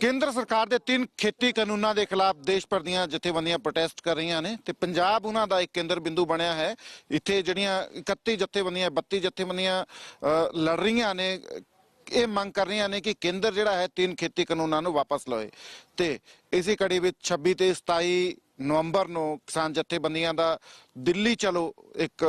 ਕੇਂਦਰ ਸਰਕਾਰ ਦੇ ਤਿੰਨ ਖੇਤੀ ਕਾਨੂੰਨਾਂ ਦੇ ਖਿਲਾਫ ਦੇਸ਼ ਭਰ ਦੀਆਂ ਜਥੇਬੰਦੀਆਂ ਪ੍ਰੋਟੈਸਟ ਕਰ ਰਹੀਆਂ ਨੇ ਤੇ ਪੰਜਾਬ ਉਹਨਾਂ ਦਾ ਇੱਕ ਕੇਂਦਰ ਬਿੰਦੂ ਬਣਿਆ ਹੈ। ਇੱਥੇ ਜਿਹੜੀਆਂ 31 ਜਥੇਬੰਦੀਆਂ 32 ਜਥੇਬੰਦੀਆਂ ਲੜ ਰਹੀਆਂ ਨੇ, ਇਹ ਮੰਗ ਕਰ ਰਹੀਆਂ ਨੇ ਕਿ ਕੇਂਦਰ ਜਿਹੜਾ ਹੈ ਤਿੰਨ ਖੇਤੀ ਕਾਨੂੰਨਾਂ ਨੂੰ ਵਾਪਸ ਲਵੇ। ਤੇ ਇਸੇ ਕੜੀ ਵਿੱਚ 26 ਤੇ 27 ਨਵੰਬਰ ਨੂੰ ਕਿਸਾਨ ਜਥੇਬੰਦੀਆਂ ਦਾ ਦਿੱਲੀ ਚਲੋ ਇੱਕ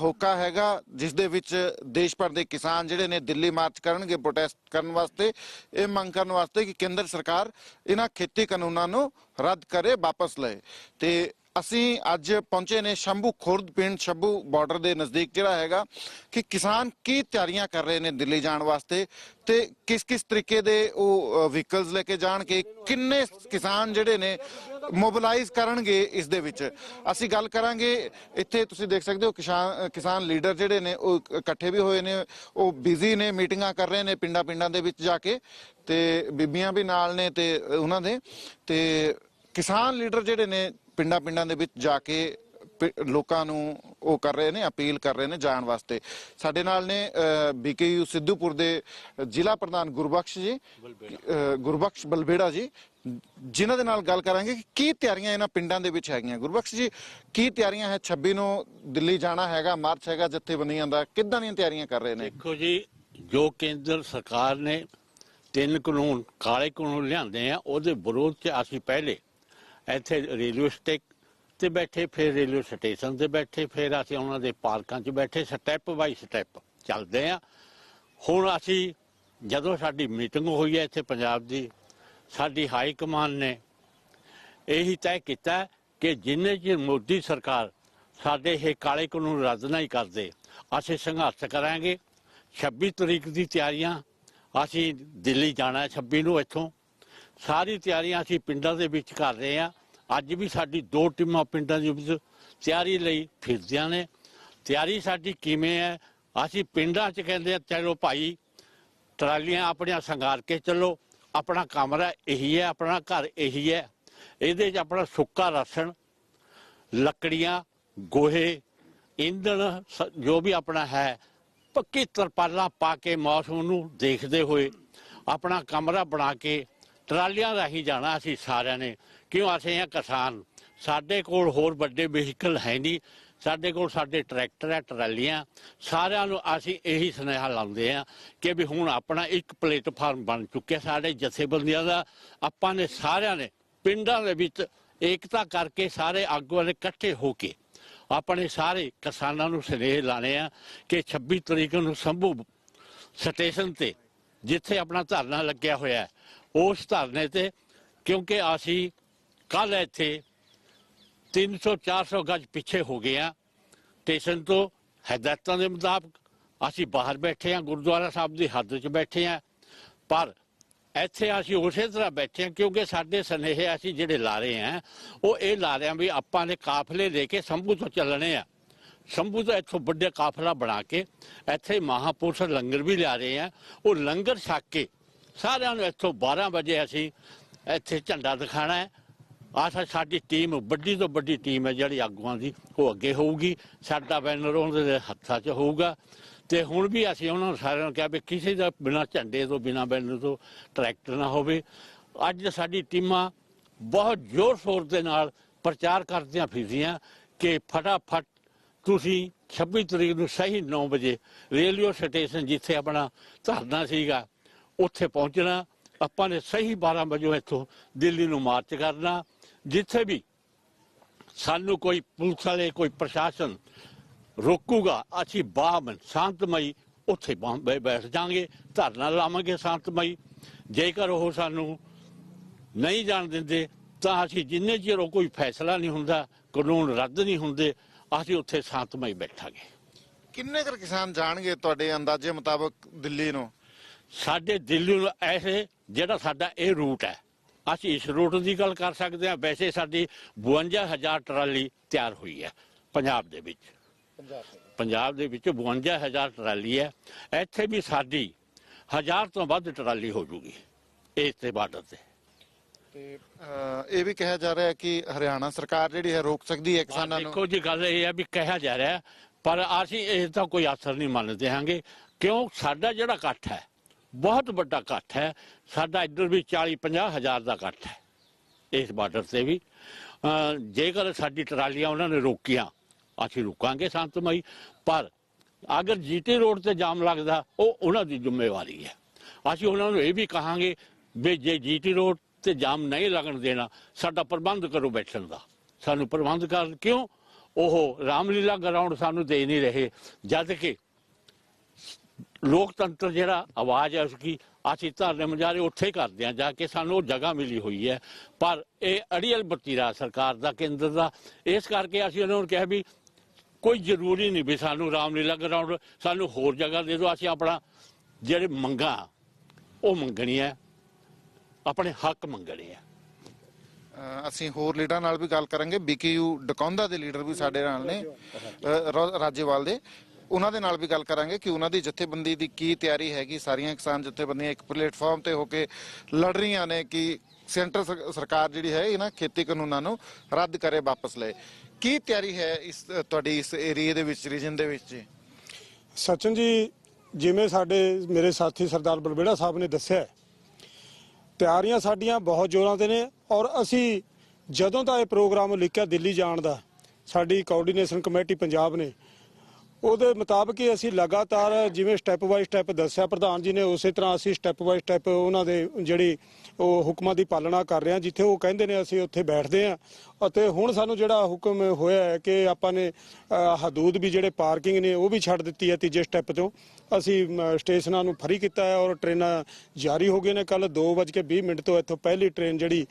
ਹੋਕਾ ਹੈਗਾ, ਜਿਸ ਦੇ ਵਿੱਚ ਦੇਸ਼ ਭਰ ਦੇ ਕਿਸਾਨ ਜਿਹੜੇ ਨੇ ਦਿੱਲੀ ਮਾਰਚ ਕਰਨਗੇ ਪ੍ਰੋਟੈਸਟ ਕਰਨ ਵਾਸਤੇ। ਇਹ ਮੰਗ ਕਰਨ ਵਾਸਤੇ ਕਿ ਕੇਂਦਰ ਸਰਕਾਰ ਇਹਨਾਂ ਖੇਤੀ ਕਾਨੂੰਨਾਂ ਨੂੰ ਰੱਦ ਕਰੇ, ਵਾਪਸ ਲਏ। ਤੇ ਅਸੀਂ ਅੱਜ ਪਹੁੰਚੇ ਨੇ ਸ਼ੰਭੂ ਖੁਰਦ ਪਿੰਡ, ਸ਼ੰਭੂ ਬਾਰਡਰ ਦੇ ਨਜ਼ਦੀਕ, ਜਿਹੜਾ ਹੈਗਾ ਕਿ ਕਿਸਾਨ ਕੀ ਤਿਆਰੀਆਂ ਕਰ ਰਹੇ ਨੇ ਦਿੱਲੀ ਜਾਣ ਵਾਸਤੇ ਤੇ ਕਿਸ ਕਿਸ ਤਰੀਕੇ ਦੇ ਉਹ ਵਹੀਕਲਸ ਲੈ ਕੇ ਜਾਣਗੇ, ਕਿੰਨੇ ਕਿਸਾਨ ਜਿਹੜੇ ਨੇ ਮੋਬਿਲਾਈਜ਼ ਕਰਨਗੇ ਇਸ ਦੇ ਵਿੱਚ। ਅਸੀਂ ਗੱਲ ਕਰਾਂਗੇ, ਇੱਥੇ ਤੁਸੀਂ ਦੇਖ ਸਕਦੇ ਹੋ ਕਿਸਾਨ ਕਿਸਾਨ ਲੀਡਰ ਜਿਹੜੇ ਨੇ, ਉਹ ਇਕੱਠੇ ਵੀ ਹੋਏ ਨੇ, ਉਹ ਬਿਜ਼ੀ ਨੇ, ਮੀਟਿੰਗਾਂ ਕਰ ਰਹੇ ਨੇ ਪਿੰਡਾਂ ਪਿੰਡਾਂ ਦੇ ਵਿੱਚ ਜਾ ਕੇ। ਤੇ ਬੀਬੀਆਂ ਵੀ ਨਾਲ ਨੇ ਤੇ ਉਹਨਾਂ ਦੇ। ਤੇ ਕਿਸਾਨ ਲੀਡਰ ਜਿਹੜੇ ਨੇ, ਪਿੰਡਾਂ ਪਿੰਡਾਂ ਦੇ ਵਿੱਚ ਜਾ ਕੇ ਲੋਕਾਂ ਨੂੰ ਉਹ ਕਰ ਰਹੇ ਨੇ, ਅਪੀਲ ਕਰ ਰਹੇ ਨੇ ਜਾਣ ਵਾਸਤੇ। ਸਾਡੇ ਨਾਲ ਨੇ ਬੀਕੇਯੂ ਸਿੱਧੂਪੁਰ ਦੇ ਜ਼ਿਲ੍ਹਾ ਪ੍ਰਧਾਨ ਗੁਰਬਖਸ਼ ਜੀ ਗੁਰਬਖਸ਼ ਬਲਬੇੜਾ ਜੀ, ਜਿਨ੍ਹਾਂ ਦੇ ਨਾਲ ਗੱਲ ਕਰਾਂਗੇ ਕਿ ਕੀ ਤਿਆਰੀਆਂ ਇਹਨਾਂ ਪਿੰਡਾਂ ਦੇ ਵਿੱਚ ਹੈਗੀਆਂ। ਗੁਰਬਖਸ਼ ਜੀ, ਕੀ ਤਿਆਰੀਆਂ ਹੈ? 26 ਨੂੰ ਦਿੱਲੀ ਜਾਣਾ ਹੈਗਾ, ਮਾਰਚ ਹੈਗਾ ਜਥੇਬੰਦੀਆਂ ਦਾ। ਕਿੱਦਾਂ ਦੀਆਂ ਤਿਆਰੀਆਂ ਕਰ ਰਹੇ ਨੇ? ਦੇਖੋ ਜੀ, ਜੋ ਕੇਂਦਰ ਸਰਕਾਰ ਨੇ ਤਿੰਨ ਕਾਨੂੰਨ, ਕਾਲੇ ਕਾਨੂੰਨ ਲਿਆਂਦੇ ਆ, ਉਹਦੇ ਵਿਰੋਧ 'ਚ ਅਸੀਂ ਪਹਿਲੇ ਇੱਥੇ ਰੇਲਵੇ ਸਟੇਕ ਤੇ ਬੈਠੇ ਫਿਰ ਰੇਲਵੇ ਸਟੇਸ਼ਨ ਤੇ ਬੈਠੇ, ਫਿਰ ਅਸੀਂ ਉਹਨਾਂ ਦੇ ਪਾਰਕਾਂ 'ਚ ਬੈਠੇ ਸਟੈਪ ਬਾਈ ਸਟੈਪ ਚੱਲਦੇ ਆ। ਹੁਣ ਅਸੀਂ, ਜਦੋਂ ਸਾਡੀ ਮੀਟਿੰਗ ਹੋਈ ਹੈ ਇੱਥੇ ਪੰਜਾਬ ਦੀ, ਸਾਡੀ ਹਾਈ ਕਮਾਨ ਨੇ ਇਹੀ ਤੈਅ ਕੀਤਾ ਕਿ ਜਿੰਨੇ ਚਿਰ ਮੋਦੀ ਸਰਕਾਰ ਸਾਡੇ ਇਹ ਕਾਲੇ ਕਾਨੂੰਨ ਰੱਦ ਨਹੀਂ ਕਰਦੇ, ਅਸੀਂ ਸੰਘਰਸ਼ ਕਰਾਂਗੇ। 26 ਤਰੀਕ ਦੀ ਤਿਆਰੀਆਂ, ਅਸੀਂ ਦਿੱਲੀ ਜਾਣਾ ਹੈ 26 ਨੂੰ ਇੱਥੋਂ। ਸਾਰੀ ਤਿਆਰੀਆਂ ਅਸੀਂ ਪਿੰਡਾਂ ਦੇ ਵਿੱਚ ਕਰ ਰਹੇ ਹਾਂ ਅੱਜ ਵੀ ਸਾਡੀ ਦੋ ਟੀਮਾਂ ਪਿੰਡਾਂ ਦੇ ਵਿੱਚ ਤਿਆਰੀ ਲਈ ਫਿਰਦੀਆਂ ਨੇ। ਤਿਆਰੀ ਸਾਡੀ ਕਿਵੇਂ ਹੈ? ਅਸੀਂ ਪਿੰਡਾਂ 'ਚ ਕਹਿੰਦੇ ਆ, ਚਲੋ ਭਾਈ, ਟਰਾਲੀਆਂ ਆਪਣੀਆਂ ਸੰਗਾਰ ਕੇ ਚੱਲੋ। ਆਪਣਾ ਕਮਰਾ ਇਹੀ ਹੈ, ਆਪਣਾ ਘਰ ਇਹੀ ਹੈ। ਇਹਦੇ 'ਚ ਆਪਣਾ ਸੁੱਕਾ ਰਾਸ਼ਨ, ਲੱਕੜੀਆਂ, ਗੋਹੇ, ਇੰਧਣ ਸ- ਜੋ ਵੀ ਆਪਣਾ ਹੈ, ਪੱਕੀ ਤਰਪਾਲਾਂ ਪਾ ਕੇ ਮੌਸਮ ਨੂੰ ਦੇਖਦੇ ਹੋਏ ਆਪਣਾ ਕਮਰਾ ਬਣਾ ਕੇ ਟਰਾਲੀਆਂ ਰਾਹੀਂ ਜਾਣਾ ਅਸੀਂ ਸਾਰਿਆਂ ਨੇ। ਕਿਉਂ ਅਸੀਂ ਆ ਕਿਸਾਨ? ਸਾਡੇ ਕੋਲ ਹੋਰ ਵੱਡੇ ਵਹੀਕਲ ਹੈ ਨਹੀਂ। ਸਾਡੇ ਕੋਲ ਸਾਡੇ ਟਰੈਕਟਰ ਹੈ, ਟਰਾਲੀਆਂ। ਸਾਰਿਆਂ ਨੂੰ ਅਸੀਂ ਇਹੀ ਸੁਨੇਹਾ ਲਾਉਂਦੇ ਆ ਕਿ ਵੀ ਹੁਣ ਆਪਣਾ ਇੱਕ ਪਲੇਟਫਾਰਮ ਬਣ ਚੁੱਕਿਆ ਸਾਡੇ ਜਥੇਬੰਦੀਆਂ ਦਾ। ਆਪਾਂ ਨੇ ਸਾਰਿਆਂ ਨੇ, ਪਿੰਡਾਂ ਦੇ ਵਿੱਚ ਏਕਤਾ ਕਰਕੇ ਸਾਰੇ ਆਗੂਆਂ ਨੇ ਇਕੱਠੇ ਹੋ ਕੇ ਆਪਣੇ ਸਾਰੇ ਕਿਸਾਨਾਂ ਨੂੰ ਸੁਨੇਹੇ ਲਾਣੇ ਆ ਕਿ 26 ਤਰੀਕ ਨੂੰ ਸੰਭੂ ਸਟੇਸ਼ਨ ਤੇ, ਜਿੱਥੇ ਆਪਣਾ ਧਰਨਾ ਲੱਗਿਆ ਹੋਇਆ ਉਸ ਧਰਨੇ ਤੇ, ਕਿਉਂਕਿ ਅਸੀਂ ਕੱਲ ਇੱਥੇ 300 400 ਗਜ ਪਿੱਛੇ ਹੋ ਗਏ ਆ ਸਟੇਸ਼ਨ ਤੋਂ ਹਦਾਇਤਾਂ ਦੇ ਮੁਤਾਬਕ ਅਸੀਂ ਬਾਹਰ ਬੈਠੇ ਆ ਗੁਰਦੁਆਰਾ ਸਾਹਿਬ ਦੀ ਹੱਦ 'ਚ ਬੈਠੇ ਆ ਪਰ ਇੱਥੇ ਅਸੀਂ ਉਸੇ ਤਰ੍ਹਾਂ ਬੈਠੇ ਹਾਂ ਕਿਉਂਕਿ ਸਾਡੇ ਸਨੇਹ ਅਸੀਂ ਜਿਹੜੇ ਲਾ ਰਹੇ ਆ ਉਹ ਇਹ ਲਾ ਰਹੇ ਆ ਵੀ ਆਪਾਂ ਨੇ ਕਾਫਲੇ ਲੈ ਕੇ ਸੰਭੂ ਤੋਂ ਚੱਲਣੇ ਆ। ਸੰਭੂ ਤੋਂ ਇੱਥੋਂ ਵੱਡੇ ਕਾਫਲਾ ਬਣਾ ਕੇ ਇੱਥੇ ਮਹਾਪੁਰਸ਼ ਲੰਗਰ ਵੀ ਲਿਆ ਰਹੇ ਆ ਉਹ ਲੰਗਰ ਛੱਕ ਕੇ ਸਾਰਿਆਂ ਨੂੰ ਇੱਥੋਂ 12 ਵਜੇ ਅਸੀਂ ਇੱਥੇ ਝੰਡਾ ਦਿਖਾਣਾ ਹੈ। ਆਹ ਸਾਡੀ ਟੀਮ, ਵੱਡੀ ਤੋਂ ਵੱਡੀ ਟੀਮ ਹੈ ਜਿਹੜੀ ਆਗੂਆਂ ਦੀ, ਉਹ ਅੱਗੇ ਹੋਊਗੀ। ਸਾਡਾ ਬੈਨਰ ਉਹਨਾਂ ਦੇ ਹੱਥਾਂ 'ਚ ਹੋਊਗਾ। ਤੇ ਹੁਣ ਵੀ ਅਸੀਂ ਉਹਨਾਂ ਨੂੰ ਸਾਰਿਆਂ ਨੂੰ ਕਿਹਾ ਵੀ ਕਿਸੇ ਦਾ ਬਿਨਾ ਝੰਡੇ ਤੋਂ, ਬਿਨਾ ਬੈਨਰ ਤੋਂ ਟਰੈਕਟਰ ਨਾ ਹੋਵੇ। ਅੱਜ ਸਾਡੀ ਟੀਮਾਂ ਬਹੁਤ ਜ਼ੋਰ ਸ਼ੋਰ ਦੇ ਨਾਲ ਪ੍ਰਚਾਰ ਕਰਦਿਆਂ ਫਿਰਦੀਆਂ ਕਿ ਫਟਾਫਟ ਤੁਸੀਂ 26 ਤਰੀਕ ਨੂੰ ਸਹੀ 9 ਵਜੇ ਰੇਲਵੇ ਸਟੇਸ਼ਨ ਜਿੱਥੇ ਆਪਣਾ ਧਰਨਾ ਸੀਗਾ, ਉੱਥੇ ਪਹੁੰਚਣਾ। ਆਪਾਂ ਨੇ ਸਹੀ 12 ਵਜੇ ਇੱਥੋਂ ਦਿੱਲੀ ਨੂੰ ਮਾਰਚ ਕਰਨਾ। ਜਿੱਥੇ ਵੀ ਸਾਨੂੰ ਕੋਈ ਪੁਲਿਸ ਵਾਲੇ ਕੋਈ ਪ੍ਰਸ਼ਾਸਨ ਰੋਕੂਗਾ ਅਸੀਂ ਬਾਹਮਨ ਸ਼ਾਂਤਮਈ ਉੱਥੇ ਬੈਠ ਜਾਾਂਗੇ ਧਰਨਾ ਲਾਵਾਂਗੇ ਸ਼ਾਂਤਮਈ। ਜੇਕਰ ਉਹ ਸਾਨੂੰ ਨਹੀਂ ਜਾਣ ਦਿੰਦੇ ਤਾਂ ਅਸੀਂ ਜਿੰਨੇ ਚਿਰ ਕੋਈ ਫੈਸਲਾ ਨਹੀਂ ਹੁੰਦਾ ਕਾਨੂੰਨ ਰੱਦ ਨਹੀਂ ਹੁੰਦੇ ਅਸੀਂ ਉੱਥੇ ਸ਼ਾਂਤਮਈ ਬੈਠਾਂਗੇ। ਕਿੰਨੇ ਕੁ ਕਿਸਾਨ ਜਾਣਗੇ ਤੁਹਾਡੇ ਅੰਦਾਜ਼ੇ ਮੁਤਾਬਕ ਦਿੱਲੀ ਨੂੰ? ਸਾਡੇ ਦਿੱਲੀ ਨੂੰ ਐਸੇ ਜਿਹੜਾ ਸਾਡਾ ਇਹ ਰੂਟ ਹੈ ਅਸੀਂ ਇਸ ਰੂਟ ਦੀ ਗੱਲ ਕਰ ਸਕਦੇ ਹਾਂ। ਵੈਸੇ ਸਾਡੀ 52000 ਟਰਾਲੀ ਤਿਆਰ ਹੋਈ ਹੈ ਪੰਜਾਬ ਦੇ ਵਿੱਚ। ਪੰਜਾਬ ਦੇ ਵਿੱਚ 52000 ਟਰਾਲੀ ਹੈ। ਇੱਥੇ ਵੀ ਸਾਡੀ ਹਜ਼ਾਰ ਤੋਂ ਵੱਧ ਟਰਾਲੀ ਹੋ ਜੂਗੀ ਇਸ ਤੇ ਬਾਰਡਰ ਤੇ। ਇਹ ਵੀ ਕਿਹਾ ਜਾ ਰਿਹਾ ਹੈ ਕਿ ਹਰਿਆਣਾ ਸਰਕਾਰ ਜਿਹੜੀ ਹੈ ਰੋਕ ਸਕਦੀ ਹੈ ਕਿਸਾਨਾਂ ਨੂੰ। ਦੇਖੋ ਜੀ ਗੱਲ ਇਹ ਹੈ ਵੀ ਕਿਹਾ ਜਾ ਰਿਹਾ ਪਰ ਅਸੀਂ ਇਹ ਤਾਂ ਕੋਈ ਅਸਰ ਨਹੀਂ ਮੰਨਦੇ ਹਾਂਗੇ ਕਿਉਂ? ਸਾਡਾ ਜਿਹੜਾ ਇਕੱਠ ਹੈ ਬਹੁਤ ਵੱਡਾ ਇਕੱਠ ਹੈ। ਸਾਡਾ ਇੱਧਰ ਵੀ 40 50 ਹਜ਼ਾਰ ਦਾ ਇਕੱਠ ਹੈ, ਇਸ ਬਾਰਡਰ ਤੇ ਵੀ। ਜੇਕਰ ਸਾਡੀ ਟਰਾਲੀਆਂ ਉਹਨਾਂ ਨੇ ਰੋਕੀਆਂ, ਅਸੀਂ ਰੁਕਾਂਗੇ ਸੰਤਮਈ, ਪਰ ਅਗਰ ਜੀਟੀ ਰੋਡ ਤੇ ਜਾਮ ਲੱਗਦਾ, ਉਹ ਉਹਨਾਂ ਦੀ ਜ਼ਿੰਮੇਵਾਰੀ ਹੈ। ਅਸੀਂ ਉਹਨਾਂ ਨੂੰ ਇਹ ਵੀ ਕਹਾਂਗੇ ਵੀ ਜੇ ਜੀਟੀ ਰੋਡ ਤੇ ਜਾਮ ਨਹੀਂ ਲੱਗਣ ਦੇਣਾ, ਸਾਡਾ ਪ੍ਰਬੰਧ ਕਰੋ ਬੈਠਣ ਦਾ। ਸਾਨੂੰ ਪ੍ਰਬੰਧ ਕਰ ਕਿਉਂ? ਉਹ ਰਾਮਲੀਲਾ ਗਰਾਊਂਡ ਸਾਨੂੰ ਦੇ ਨਹੀਂ ਰਹੇ। ਜਦ ਕਿ ਲੋਕਤੰਤਰ ਜਿਹੜਾ ਆਵਾਜ਼ ਹੈ ਉਸकी ਅਸੀਂ ਧਰਨੇ ਮੁਜ਼ਾਹਰੇ ਉੱਥੇ ਕਰਦੇ ਹਾਂ, ਜਾ ਕੇ ਸਾਨੂੰ ਉਹ ਜਗ੍ਹਾ ਮਿਲੀ ਹੋਈ ਹੈ। ਪਰ ਇਹ ਅੜੀਅਲ ਬਤੀਰਾ ਸਰਕਾਰ ਦਾ ਕੇਂਦਰ ਦਾ। ਇਸ ਕਰਕੇ ਅਸੀਂ ਉਹਨਾਂ ਨੂੰ ਕਿਹਾ ਵੀ ਕੋਈ ਜ਼ਰੂਰੀ ਨਹੀਂ ਵੀ ਸਾਨੂੰ ਰਾਮਲੀਲਾ ਗਰਾਊਂਡ ਸਾਨੂੰ ਹੋਰ ਜਗ੍ਹਾ ਦੇ ਦਿਓ। ਅਸੀਂ ਆਪਣਾ ਜਿਹੜੇ ਮੰਗਾਂ, ਉਹ ਮੰਗਣੀ ਹੈ। ਆਪਣੇ ਹੱਕ ਮੰਗਣੇ ਹੈ। ਅਸੀਂ ਹੋਰ ਲੀਡਰਾਂ ਨਾਲ ਵੀ ਗੱਲ ਕਰਾਂਗੇ। ਬੀਕੇਯੂ ਡਕੌਂਦਾ ਦੇ ਲੀਡਰ ਵੀ ਸਾਡੇ ਨਾਲ ਨੇ ਰਾਜੇਵਾਲ ਦੇ। ਉਹਨਾਂ ਦੇ ਨਾਲ ਵੀ ਗੱਲ ਕਰਾਂਗੇ ਕਿ ਉਹਨਾਂ ਦੀ ਜਥੇਬੰਦੀ ਦੀ ਕੀ ਤਿਆਰੀ ਹੈਗੀ। ਸਾਰੀਆਂ ਕਿਸਾਨ ਜਥੇਬੰਦੀਆਂ ਇੱਕ ਪਲੇਟਫਾਰਮ ਤੇ ਹੋ ਕੇ ਲੜ ਰਹੀਆਂ ਨੇ ਕਿ ਸੈਂਟਰ ਸਰਕਾਰ ਜਿਹੜੀ ਹੈ ਇਹਨਾਂ ਖੇਤੀ ਕਾਨੂੰਨਾਂ ਨੂੰ ਰੱਦ ਕਰੇ ਵਾਪਸ ਲਏ। ਕੀ ਤਿਆਰੀ ਹੈ ਇਸ, ਤੁਹਾਡੀ ਇਸ ਏਰੀਏ ਦੇ ਵਿੱਚ, ਰੀਜਨ ਦੇ ਵਿੱਚ ਸਚਨ ਜੀ, ਜਿਵੇਂ ਸਾਡੇ, ਮੇਰੇ ਸਾਥੀ ਸਰਦਾਰ ਬਲਬੇੜਾ ਸਾਹਿਬ ਨੇ ਦੱਸਿਆ ਤਿਆਰੀਆਂ ਸਾਡੀਆਂ ਬਹੁਤ ਜ਼ੋਰਾਂ ਤੇ ਨੇ ਔਰ ਅਸੀਂ ਜਦੋਂ ਦਾ ਇਹ ਪ੍ਰੋਗਰਾਮ ਲਿਖਿਆ ਦਿੱਲੀ ਜਾਣ ਦਾ, ਸਾਡੀ ਕੋਆਰਡੀਨੇਸ਼ਨ ਕਮੇਟੀ ਪੰਜਾਬ ਨੇ ਉਹਦੇ ਮੁਤਾਬਕ ਹੀ ਅਸੀਂ ਲਗਾਤਾਰ ਜਿਵੇਂ ਸਟੈਪ ਬਾਈ ਸਟੈਪ ਦੱਸਿਆ, ਪ੍ਰਧਾਨ ਜੀ ਨੇ ਉਸੇ ਤਰ੍ਹਾਂ ਅਸੀਂ ਸਟੈਪ ਬਾਈ ਸਟੈਪ ਉਹਨਾਂ ਦੇ ਜਿਹੜੀ ਉਹ ਹੁਕਮਾਂ ਦੀ ਪਾਲਣਾ ਕਰ ਰਹੇ ਹਾਂ, ਜਿੱਥੇ ਉਹ ਕਹਿੰਦੇ ਨੇ ਅਸੀਂ ਉੱਥੇ ਬੈਠਦੇ ਹਾਂ। ਅਤੇ ਹੁਣ ਸਾਨੂੰ ਜਿਹੜਾ ਹੁਕਮ ਹੋਇਆ ਹੈ ਕਿ ਆਪਾਂ ਨੇ ਹਦੂਦ ਵੀ ਜਿਹੜੇ ਪਾਰਕਿੰਗ ਨੇ ਉਹ ਵੀ ਛੱਡ ਦਿੱਤੀ ਹੈ ਤੀਜੇ ਸਟੈਪ ਤੋਂ। ਅਸੀਂ ਸਟੇਸ਼ਨਾਂ ਨੂੰ ਫਰੀ ਕੀਤਾ ਹੈ ਔਰ ਟ੍ਰੇਨਾਂ ਜਾਰੀ ਹੋ ਗਈਆਂ ਨੇ। ਕੱਲ 2:20 ਮਿੰਟ ਤੋਂ ਇੱਥੋਂ ਪਹਿਲੀ ਟ੍ਰੇਨ ਜਿਹੜੀ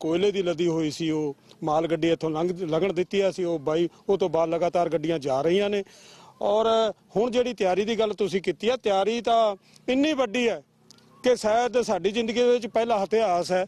ਕੋਇਲੇ ਦੀ ਲੱਦੀ ਹੋਈ ਸੀ, ਉਹ ਮਾਲ ਗੱਡੀ ਇੱਥੋਂ ਲੰਘ, ਲੰਘਣ ਦਿੱਤੀ ਹੈ। ਸੀ ਉਹ ਬਾਈ, ਉਹ ਤੋਂ ਬਾਅਦ ਲਗਾਤਾਰ ਗੱਡੀਆਂ ਜਾ ਰਹੀਆਂ ਨੇ। ਔਰ, ਹੁਣ ਜਿਹੜੀ ਤਿਆਰੀ ਦੀ ਗੱਲ ਤੁਸੀਂ ਕੀਤੀ ਹੈ, ਤਿਆਰੀ ਤਾਂ ਇੰਨੀ ਵੱਡੀ ਹੈ ਕਿ ਸ਼ਾਇਦ ਸਾਡੀ ਜ਼ਿੰਦਗੀ ਦੇ ਵਿੱਚ ਪਹਿਲਾ ਇਤਿਹਾਸ ਹੈ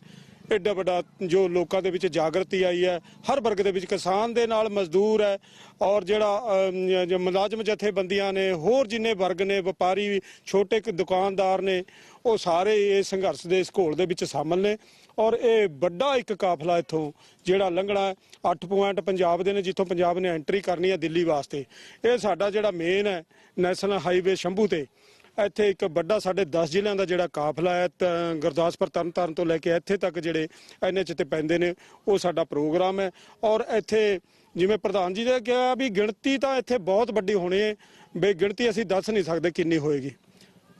ਐਡਾ ਵੱਡਾ ਜੋ ਲੋਕਾਂ ਦੇ ਵਿੱਚ ਜਾਗਰਤੀ ਆਈ ਹੈ, ਹਰ ਵਰਗ ਦੇ ਵਿੱਚ ਕਿਸਾਨ ਦੇ ਨਾਲ ਮਜ਼ਦੂਰ ਹੈ ਔਰ ਜਿਹੜਾ ਮੁਲਾਜ਼ਮ ਜਥੇਬੰਦੀਆਂ ਨੇ, ਹੋਰ ਜਿੰਨੇ ਵਰਗ ਨੇ, ਵਪਾਰੀ, ਛੋਟੇ ਦੁਕਾਨਦਾਰ ਨੇ, ਉਹ ਸਾਰੇ ਇਹ ਸੰਘਰਸ਼ ਦੇ ਇਸ ਘੋਲ ਦੇ ਵਿੱਚ ਸ਼ਾਮਲ ਨੇ ਔਰ ਇਹ ਵੱਡਾ ਇੱਕ ਕਾਫਲਾ ਇੱਥੋਂ ਜਿਹੜਾ ਲੰਘਣਾ 8 ਪੁਆਇੰਟ ਪੰਜਾਬ ਦੇ ਨੇ, ਜਿੱਥੋਂ ਪੰਜਾਬ ਨੇ ਐਂਟਰੀ ਕਰਨੀ ਹੈ ਦਿੱਲੀ ਵਾਸਤੇ। ਇਹ ਸਾਡਾ ਜਿਹੜਾ ਮੇਨ ਹੈ, ਨੈਸ਼ਨਲ ਹਾਈਵੇ ਸ਼ੰਭੂ ਤੇ। ਇੱਥੇ ਇੱਕ ਵੱਡਾ ਸਾਡੇ 10 ਜ਼ਿਲ੍ਹਿਆਂ ਦਾ ਜਿਹੜਾ ਕਾਫਲਾ ਹੈ, ਤਾਂ ਗੁਰਦਾਸਪੁਰ ਤਰਨਤਾਰਨ ਤੋਂ ਲੈ ਕੇ ਇੱਥੇ ਤੱਕ ਜਿਹੜੇ ਐਨਐਚ ਤੇ ਪੈਂਦੇ ਨੇ, ਉਹ ਸਾਡਾ ਪ੍ਰੋਗਰਾਮ ਹੈ। ਔਰ ਇੱਥੇ ਜਿਵੇਂ ਪ੍ਰਧਾਨ ਜੀ ਨੇ ਕਿਹਾ ਵੀ ਗਿਣਤੀ ਤਾਂ ਇੱਥੇ ਬਹੁਤ ਵੱਡੀ ਹੋਣੀ ਹੈ ਬੇ ਗਿਣਤੀ ਅਸੀਂ ਦੱਸ ਨਹੀਂ ਸਕਦੇ ਕਿੰਨੀ ਹੋਏਗੀ।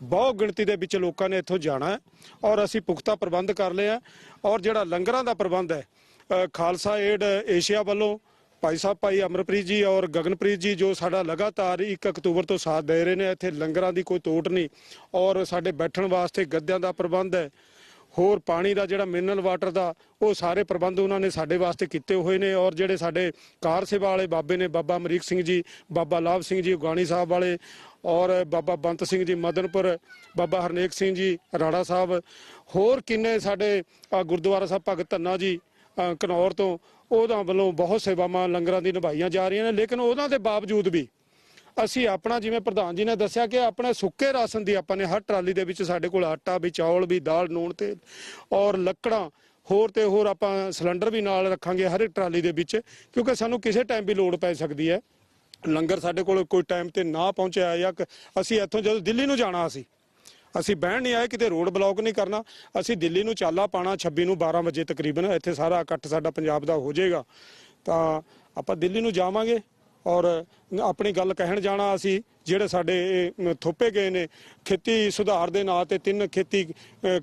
ਬਹੁਤ ਗਿਣਤੀ ਦੇ ਵਿੱਚ ਲੋਕਾਂ ਨੇ ਇੱਥੋਂ ਜਾਣਾ ਹੈ ਔਰ ਅਸੀਂ ਪੁਖਤਾ ਪ੍ਰਬੰਧ ਕਰ ਲਏ ਆ। ਔਰ ਜਿਹੜਾ ਲੰਗਰਾਂ ਦਾ ਪ੍ਰਬੰਧ ਹੈ ਖਾਲਸਾ ਏਡ ਏਸ਼ੀਆ ਵੱਲੋਂ ਭਾਈ ਸਾਹਿਬ, ਭਾਈ ਅਮਰਪ੍ਰੀਤ ਜੀ ਔਰ ਗਗਨਪ੍ਰੀਤ ਜੀ ਜੋ ਸਾਡਾ ਲਗਾਤਾਰ 1 ਅਕਤੂਬਰ ਤੋਂ ਸਾਥ ਦੇ ਰਹੇ ਨੇ, ਇੱਥੇ ਲੰਗਰਾਂ ਦੀ ਕੋਈ ਤੋਟ ਨਹੀਂ ਔਰ ਸਾਡੇ ਬੈਠਣ ਵਾਸਤੇ ਗੱਦਿਆਂ ਦਾ ਪ੍ਰਬੰਧ ਹੈ। ਹੋਰ ਪਾਣੀ ਦਾ ਜਿਹੜਾ ਮਿਨਰਲ ਵਾਟਰ ਦਾ, ਉਹ ਸਾਰੇ ਪ੍ਰਬੰਧ ਉਹਨਾਂ ਨੇ ਸਾਡੇ ਵਾਸਤੇ ਕੀਤੇ ਹੋਏ ਨੇ ਔਰ ਜਿਹੜੇ ਸਾਡੇ ਕਾਰ ਸੇਵਾ ਵਾਲੇ ਬਾਬੇ ਨੇ, ਬਾਬਾ ਅਮਰੀਕ ਸਿੰਘ ਜੀ, ਬਾਬਾ ਲਾਭ ਸਿੰਘ ਜੀ, ਉਗਾਣੀ ਸਾਹਿਬ ਵਾਲੇ ਔਰ ਬਾਬਾ ਬੰਤ ਸਿੰਘ ਜੀ, ਮਦਨਪੁਰ, ਬਾਬਾ ਹਰਨੇਕ ਸਿੰਘ ਜੀ, ਰਾੜਾ ਸਾਹਿਬ, ਹੋਰ ਕਿੰਨੇ ਸਾਡੇ ਗੁਰਦੁਆਰਾ ਸਾਹਿਬ ਭਗਤ ਧੰਨਾ ਜੀ ਅ, ਤੋਂ ਉਹਨਾਂ ਵੱਲੋਂ ਬਹੁਤ ਸੇਵਾਵਾਂ ਲੰਗਰਾਂ ਦੀ ਨਿਭਾਈਆਂ ਜਾ ਰਹੀਆਂ ਨੇ ਲੇਕਿਨ ਉਹਨਾਂ ਦੇ ਬਾਵਜੂਦ ਵੀ ਅਸੀਂ ਆਪਣਾ ਜਿਵੇਂ ਪ੍ਰਧਾਨ ਜੀ ਨੇ ਦੱਸਿਆ ਕਿ ਆਪਣੇ ਸੁੱਕੇ ਰਾਸ਼ਨ ਦੀ ਆਪਾਂ ਨੇ ਹਰ ਟਰਾਲੀ ਦੇ ਵਿੱਚ ਸਾਡੇ ਕੋਲ ਆਟਾ ਵੀ ਚੌਲ ਵੀ ਦਾਲ ਨੂਣ ਤੇ ਔਰ ਲੱਕੜਾਂ ਹੋਰ ਤੇ ਹੋਰ ਆਪਾਂ ਸਿਲੰਡਰ ਵੀ ਨਾਲ ਰੱਖਾਂਗੇ ਹਰ ਇੱਕ ਟਰਾਲੀ ਦੇ ਵਿੱਚ ਕਿਉਂਕਿ ਸਾਨੂੰ ਕਿਸੇ ਟਾਈਮ ਵੀ ਲੋੜ ਪੈ ਸਕਦੀ ਹੈ। ਲੰਗਰ ਸਾਡੇ ਕੋਲ ਕੋਈ ਟਾਈਮ ਤੇ ਨਾ ਪਹੁੰਚਿਆ ਜਾਂ ਕ- ਅਸੀਂ ਇੱਥੋਂ ਜਦੋਂ ਦਿੱਲੀ ਨੂੰ ਜਾਣਾ ਅਸੀਂ ਅਸੀਂ ਬਹਿਣ ਨਹੀਂ ਆਏ, ਕਿਤੇ ਰੋਡ ਬਲੌਕ ਨਹੀਂ ਕਰਨਾ। ਅਸੀਂ ਦਿੱਲੀ ਨੂੰ ਚਾਲਾ ਪਾਣਾ 26 ਨੂੰ 12 ਵਜੇ ਤਕਰੀਬਨ। ਇੱਥੇ ਸਾਰਾ ਇਕੱਠ ਸਾਡਾ ਪੰਜਾਬ ਦਾ ਹੋ ਜਾਏਗਾ। ਤਾਂ ਆਪਾਂ ਦਿੱਲੀ ਨੂੰ ਜਾਵਾਂਗੇ। ਔਰ ਆਪਣੀ ਗੱਲ ਕਹਿਣ ਜਾਣਾ ਅਸੀਂ, ਜਿਹੜੇ ਸਾਡੇ ਇਹ ਥੋਪੇ ਗਏ ਨੇ, ਖੇਤੀ ਸੁਧਾਰ ਦੇ ਨਾਂ ਤੇ ਤਿੰਨ ਖੇਤੀ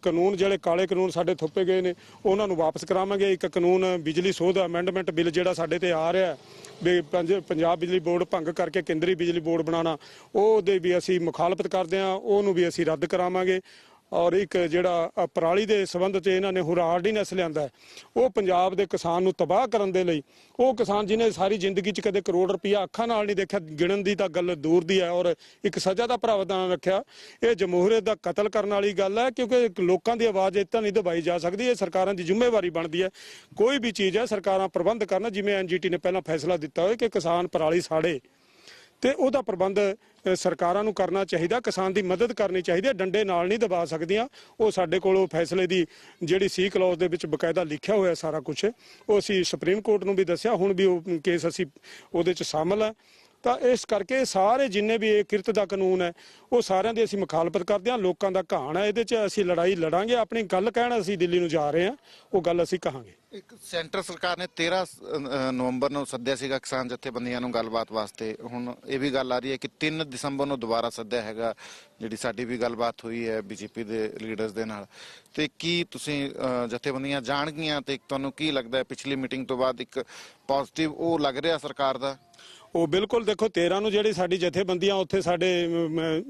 ਕਾਨੂੰਨ, ਜਿਹੜੇ ਕਾਲੇ ਕਾਨੂੰਨ ਸਾਡੇ ਥੋਪੇ ਗਏ ਨੇ, ਉਹਨਾਂ ਨੂੰ ਵਾਪਸ ਕਰਾਵਾਂਗੇ। ਇੱਕ ਕਾਨੂੰਨ ਬਿਜਲੀ ਸੋਧ ਅਮੈਂਡਮੈਂਟ ਬਿੱਲ ਜਿਹੜਾ ਸਾਡੇ ਤੇ ਆ ਰਿਹਾ ਵੀ ਪੰਜ- ਪੰਜਾਬ ਬਿਜਲੀ ਬੋਰਡ ਭੰਗ ਕਰਕੇ ਕੇਂਦਰੀ ਬਿਜਲੀ ਬੋਰਡ ਬਣਾਉਣਾ, ਉਹਦੇ ਵੀ ਅਸੀਂ ਮੁਖਾਲਫਤ ਕਰਦੇ ਹਾਂ, ਉਹਨੂੰ ਵੀ ਅਸੀਂ ਰੱਦ ਕਰਾਵਾਂਗੇ। ਔਰ ਇੱਕ ਜਿਹੜਾ ਪਰਾਲੀ ਦੇ ਸੰਬੰਧ 'ਚ ਇਹਨਾਂ ਨੇ ਹੁਰਾ ਆਰਡੀਨੈਂਸ ਲਿਆਂਦਾ ਉਹ ਪੰਜਾਬ ਦੇ ਕਿਸਾਨ ਨੂੰ ਤਬਾਹ ਕਰਨ ਦੇ ਲਈ, ਉਹ ਕਿਸਾਨ ਜਿਹਨੇ ਸਾਰੀ ਜ਼ਿੰਦਗੀ 'ਚ ਕਦੇ ਕਰੋੜ ਰੁਪਇਆ ਅੱਖਾਂ ਨਾਲ ਨਹੀਂ ਦੇਖਿਆ, ਗਿਣਨ ਦੀ ਤਾਂ ਗੱਲ ਦੂਰ ਦੀ ਹੈ ਔਰ ਇੱਕ ਸਜ਼ਾ ਦਾ ਪ੍ਰਾਵਧਾਨ ਰੱਖਿਆ, ਇਹ ਜਮਹੂਰੀਅਤ ਦਾ ਕਤਲ ਕਰਨ ਵਾਲੀ ਗੱਲ ਹੈ, ਕਿਉਂਕਿ ਲੋਕਾਂ ਦੀ ਆਵਾਜ਼ ਇੱਦਾਂ ਨਹੀਂ ਦਬਾਈ ਜਾ ਸਕਦੀ, ਇਹ ਸਰਕਾਰਾਂ ਦੀ ਜ਼ਿੰਮੇਵਾਰੀ ਬਣਦੀ ਹੈ, ਕੋਈ ਵੀ ਚੀਜ਼ ਹੈ ਸਰਕਾਰਾਂ ਪ੍ਰਬੰਧ ਕਰਨ, ਜਿਵੇਂ ਐਨਜੀਟੀ ਨੇ ਪਹਿਲਾਂ ਫੈਸਲਾ ਦਿੱਤਾ ਹੋਇਆ ਕਿ ਕਿਸਾਨ ਪਰਾਲੀ ਸਾੜੇ। ਤੇ ਉਹਦਾ ਪ੍ਰਬੰਧ ਸਰਕਾਰਾਂ ਨੂੰ ਕਰਨਾ ਚਾਹੀਦਾ, ਕਿਸਾਨ ਦੀ ਮਦਦ ਕਰਨੀ ਚਾਹੀਦੀ ਹੈ, ਡੰਡੇ ਨਾਲ ਨਹੀਂ ਦਬਾ ਸਕਦੀਆਂ। ਉਹ ਸਾਡੇ ਕੋਲ ਉਹ ਫੈਸਲੇ ਦੀ ਜਿਹੜੀ ਸੀ ਕਲੌਜ਼ ਦੇ ਵਿੱਚ ਬਕਾਇਦਾ ਲਿਖਿਆ ਹੋਇਆ ਸਾਰਾ ਕੁਝ ਉਹ ਅਸੀਂ ਸੁਪਰੀਮ ਕੋਰਟ ਨੂੰ ਵੀ ਦੱਸਿਆ, ਹੁਣ ਵੀ ਉਹ ਕੇਸ ਅਸੀਂ ਉਹਦੇ ਚ ਸ਼ਾਮਲ ਹੈ ਤਾਂ ਇਸ ਕਰਕੇ ਸਾਰੇ ਜਿੰਨੇ ਵੀ ਇਹ ਕਿਰਤ ਦਾ ਕਾਨੂੰਨ ਹੈ, ਉਹ ਸਾਰਿਆਂ ਦੀ ਅਸੀਂ ਮੁਖਾਲਫਤ ਕਰਦੇ ਹਾਂ, ਲੋਕਾਂ ਦਾ ਘਾਣ ਹੈ, ਇਹਦੇ 'ਚ ਅਸੀਂ ਲੜਾਈ ਲੜਾਂਗੇ, ਆਪਣੀ ਗੱਲ ਕਹਿਣ ਅਸੀਂ ਦਿੱਲੀ ਨੂੰ ਜਾ ਰਹੇ ਹਾਂ, ਉਹ ਗੱਲ ਅਸੀਂ ਕਹਾਂਗੇ। ਇੱਕ ਸੈਂਟਰ ਸਰਕਾਰ ਨੇ 13 ਨਵੰਬਰ ਨੂੰ ਸੱਦਿਆ ਸੀਗਾ ਕਿਸਾਨ ਜਥੇਬੰਦੀਆਂ ਨੂੰ ਗੱਲਬਾਤ ਵਾਸਤੇ। ਹੁਣ ਇਹ ਵੀ ਗੱਲ ਆ ਰਹੀ ਹੈ ਕਿ 3 ਦਸੰਬਰ ਨੂੰ ਦੁਬਾਰਾ ਸੱਦਿਆ ਹੈਗਾ, ਜਿਹੜੀ ਸਾਡੀ ਵੀ ਗੱਲਬਾਤ ਹੋਈ ਹੈ ਬੀਜੇਪੀ ਦੇ ਲੀਡਰਸ ਦੇ ਨਾਲ। ਤੇ ਕੀ ਤੁਸੀਂ ਜਥੇਬੰਦੀਆਂ ਜਾਣਗੀਆਂ ਤੇ ਤੁਹਾਨੂੰ ਕੀ ਲੱਗਦਾ ਹੈ, ਪਿਛਲੀ ਮੀਟਿੰਗ ਤੋਂ ਬਾਅਦ ਇੱਕ ਪੋਜ਼ਿਟਿਵ ਉਹ ਲੱਗ ਰਿਹਾ ਸਰਕਾਰ ਦਾ? ਉਹ ਬਿਲਕੁਲ ਦੇਖੋ 13 ਨੂੰ ਜਿਹੜੀ ਸਾਡੀ ਜਥੇਬੰਦੀਆਂ ਉੱਥੇ ਸਾਡੇ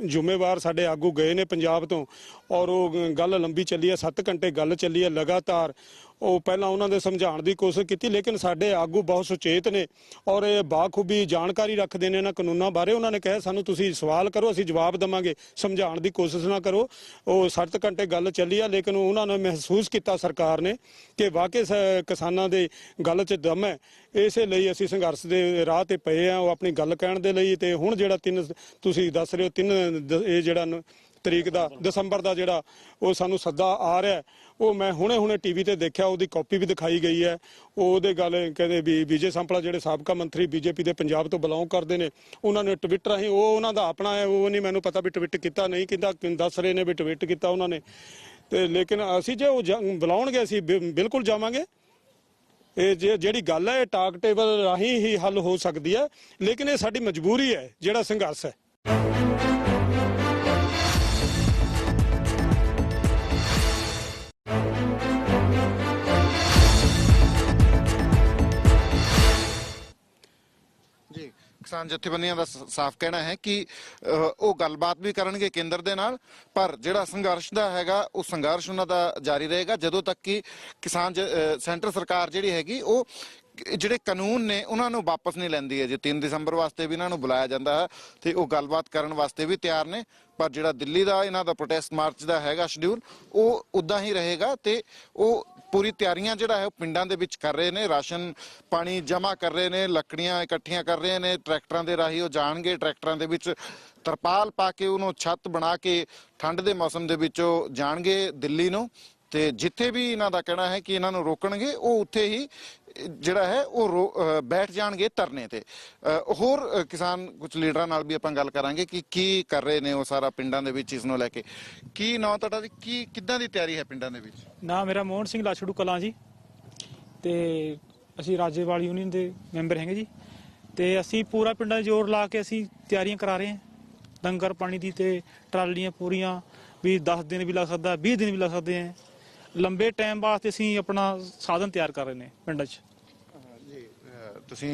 ਜ਼ਿੰਮੇਵਾਰ ਸਾਡੇ ਆਗੂ ਗਏ ਨੇ ਪੰਜਾਬ ਤੋਂ ਔਰ ਉਹ ਗੱਲ ਲੰਬੀ ਚੱਲੀ ਹੈ 7 ਘੰਟੇ ਗੱਲ ਚੱਲੀ ਹੈ ਲਗਾਤਾਰ। ਉਹ ਪਹਿਲਾਂ ਉਹਨਾਂ ਦੇ ਸਮਝਾਉਣ ਦੀ ਕੋਸ਼ਿਸ਼ ਕੀਤੀ, ਲੇਕਿਨ ਸਾਡੇ ਆਗੂ ਬਹੁਤ ਸੁਚੇਤ ਨੇ ਔਰ ਇਹ ਬਾਖੂਬੀ ਜਾਣਕਾਰੀ ਰੱਖਦੇ ਨੇ ਇਹਨਾਂ ਕਾਨੂੰਨਾਂ ਬਾਰੇ। ਉਹਨਾਂ ਨੇ ਕਿਹਾ, ਸਾਨੂੰ ਤੁਸੀਂ ਸਵਾਲ ਕਰੋ, ਅਸੀਂ ਜਵਾਬ ਦਵਾਂਗੇ। ਸਮਝਾਉਣ ਦੀ ਕੋਸ਼ਿਸ਼ ਨਾ ਕਰੋ। ਉਹ 7 ਘੰਟੇ ਗੱਲ ਚੱਲੀ ਆ, ਲੇਕਿਨ ਉਹਨਾਂ ਨੇ ਮਹਿਸੂਸ ਕੀਤਾ, ਸਰਕਾਰ ਨੇ, ਕਿ ਵਾਕਈ ਸ- ਕਿਸਾਨਾਂ ਦੇ ਗੱਲ 'ਚ ਦਮ ਹੈ। ਇਸੇ ਲਈ ਅਸੀਂ ਸੰਘਰਸ਼ ਦੇ ਰਾਹ ਤੇ ਪਏ ਆ, ਉਹ ਆਪਣੀ ਗੱਲ ਕਹਿਣ ਦੇ ਲਈ। ਤੇ ਹੁਣ ਜਿਹੜਾ ਤਿੰਨ ਤੁਸੀਂ ਦੱਸ ਰਹੇ ਹੋ, ਤਿੰਨ ਇਹ ਜਿਹੜਾ ਤਰੀਕ ਦਾ, ਦਸੰਬਰ ਦਾ ਜਿਹੜਾ ਉਹ ਸਾਨੂੰ ਸੱਦਾ ਆ ਰਿਹਾ ਉਹ ਮੈਂ ਹੁਣੇ ਹੁਣੇ ਟੀਵੀ ਤੇ ਦੇਖਿਆ, ਉਹਦੀ ਕਾਪੀ ਵੀ ਦਿਖਾਈ ਗਈ ਹੈ। ਉਹ ਉਹਦੇ ਗੱਲ ਕਹਿੰਦੇ ਵੀ ਵਿਜੇ ਸੰਪਲਾ ਜਿਹੜੇ ਸਾਬਕਾ ਮੰਤਰੀ ਬੀਜੇਪੀ ਦੇ ਪੰਜਾਬ ਤੋਂ ਬਿਲੋਂਗ ਕਰਦੇ ਨੇ, ਉਹਨਾਂ ਨੇ ਟਵਿੱਟ ਰਾਹੀਂ ਉਹ ਉਹਨਾਂ ਦਾ ਆਪਣਾ ਹੈ, ਉਹ ਨਹੀਂ ਮੈਨੂੰ ਪਤਾ ਵੀ ਟਵਿੱਟ ਕੀਤਾ, ਨਹੀਂ ਕੀਤਾ ਦੱਸ ਰਹੇ ਨੇ ਵੀ ਟਵਿੱਟ ਕੀਤਾ ਉਹਨਾਂ ਨੇ। ਤੇ ਲੇਕਿਨ ਅਸੀਂ ਜੇ ਉਹ ਜਾ- ਬੁਲਾਉਣਗੇ, ਅਸੀਂ ਬਿ- ਬਿਲਕੁਲ ਜਾਵਾਂਗੇ। ਇਹ ਜੇ- ਜਿਹੜੀ ਗੱਲ ਹੈ, ਇਹ ਟਾਕ ਟੇਬਲ ਰਾਹੀਂ ਹੀ ਹੱਲ ਹੋ ਸਕਦੀ ਹੈ, ਲੇਕਿਨ ਇਹ ਸਾਡੀ ਮਜਬੂਰੀ ਹੈ, ਜਿਹੜਾ ਸੰਘਰਸ਼ ਹੈ। ਕਿਸਾਨ ਜਥੇਬੰਦੀਆਂ ਦਾ ਸਾਫ਼ ਕਹਿਣਾ ਹੈ ਕਿ ਉਹ ਗੱਲਬਾਤ ਵੀ ਕਰਨਗੇ ਕੇਂਦਰ ਦੇ ਨਾਲ, ਪਰ ਜਿਹੜਾ ਸੰਘਰਸ਼ ਦਾ ਹੈਗਾ, ਉਹ ਸੰਘਰਸ਼ ਉਹਨਾਂ ਦਾ ਜਾਰੀ ਰਹੇਗਾ, ਜਦੋਂ ਤੱਕ ਕਿ ਕਿਸਾਨ ਸੈਂਟਰ ਸਰਕਾਰ ਜਿਹੜੀ ਹੈਗੀ, ਉਹ ਜਿਹੜੇ ਕਾਨੂੰਨ ਨੇ, ਉਹਨਾਂ ਨੂੰ ਵਾਪਸ ਨਹੀਂ ਲੈਂਦੀ ਹੈ ਜੇ 3 ਦਸੰਬਰ ਵਾਸਤੇ ਵੀ ਇਹਨਾਂ ਨੂੰ ਬੁਲਾਇਆ ਜਾਂਦਾ ਹੈ ਤੇ ਉਹ ਗੱਲਬਾਤ ਕਰਨ ਵਾਸਤੇ ਵੀ ਤਿਆਰ ਨੇ, ਪਰ ਜਿਹੜਾ ਦਿੱਲੀ ਦਾ ਇਹਨਾਂ ਦਾ ਪ੍ਰੋਟੈਸਟ ਮਾਰਚ ਦਾ ਹੈਗਾ ਸ਼ਡਿਊਲ ਉਹ ਉਦਾਂ ਹੀ ਰਹੇਗਾ ਤੇ ਉਹ ਪੂਰੀ ਤਿਆਰੀਆਂ ਜਿਹੜਾ ਹੈ ਉਹ ਪਿੰਡਾਂ ਦੇ ਵਿੱਚ ਕਰ ਰਹੇ ਨੇ, ਰਾਸ਼ਨ ਪਾਣੀ ਜਮ੍ਹਾਂ ਕਰ ਰਹੇ ਨੇ, ਲੱਕੜੀਆਂ ਇਕੱਠੀਆਂ ਕਰ ਰਹੇ ਨੇ, ਟਰੈਕਟਰਾਂ ਦੇ ਰਾਹੀਂ ਉਹ ਜਾਣਗੇ, ਟਰੈਕਟਰਾਂ ਦੇ ਵਿੱਚ ਤਰਪਾਲ ਪਾ ਕੇ ਉਹਨੂੰ ਛੱਤ ਬਣਾ ਕੇ ਠੰਡ ਦੇ ਮੌਸਮ ਦੇ ਵਿੱਚ ਉਹ ਜਾਣਗੇ ਦਿੱਲੀ ਨੂੰ। ਤੇ ਜਿੱਥੇ ਵੀ ਇਹਨਾਂ ਦਾ ਕਹਿਣਾ ਹੈ ਕਿ ਇਹਨਾਂ ਨੂੰ ਰੋਕਣਗੇ, ਉਹ ਉੱਥੇ ਹੀ ਜਿਹੜਾ ਹੈ, ਉਹ ਬੈਠ ਜਾਣਗੇ ਧਰਨੇ ਤੇ। ਹੋਰ ਕਿਸਾਨ ਕੁਝ ਲੀਡਰਾਂ ਨਾਲ ਵੀ ਆਪਾਂ ਗੱਲ ਕਰਾਂਗੇ ਕਿ ਕੀ ਕਰ ਰਹੇ ਨੇ ਉਹ ਸਾਰਾ ਪਿੰਡਾਂ ਦੇ ਵਿੱਚ ਇਸ ਨੂੰ ਲੈ ਕੇ। ਕੀ ਨਾਂ ਤੁਹਾਡਾ ਜੀ ਕੀ, ਕਿੱਦਾਂ ਦੀ ਤਿਆਰੀ ਹੈ ਪਿੰਡਾਂ ਦੇ ਵਿੱਚ? ਨਾ ਮੇਰਾ ਮੋਹਨ ਸਿੰਘ ਲਾਛੜੂ ਕਲਾਂ ਜੀ। ਤੇ ਅਸੀਂ ਰਾਜੇਵਾਲ ਯੂਨੀਅਨ ਦੇ ਮੈਂਬਰ ਹੈਗੇ ਜੀ। ਤੇ ਅਸੀਂ ਪੂਰਾ ਪਿੰਡਾਂ ਜ਼ੋਰ ਲਾ ਕੇ ਅਸੀਂ ਤਿਆਰੀਆਂ ਕਰਾ ਰਹੇ ਹਾਂ। ਲੰਗਰ ਪਾਣੀ ਦੀ ਤੇ ਟਰਾਲੀਆਂ ਪੂਰੀਆਂ, ਵੀ 10 ਦਿਨ ਵੀ ਲੱਗ ਸਕਦਾ 20 ਦਿਨ ਵੀ ਲੱਗ ਸਕਦੇ ਹੈ। ਲੰਬੇ ਟਾਈਮ ਵਾਸਤੇ ਅਸੀਂ ਆਪਣਾ ਸਾਧਨ ਤਿਆਰ ਕਰ ਰਹੇ ਨੇ ਪਿੰਡਾਂ 'ਚ। ਜੀ ਤੁਸੀਂ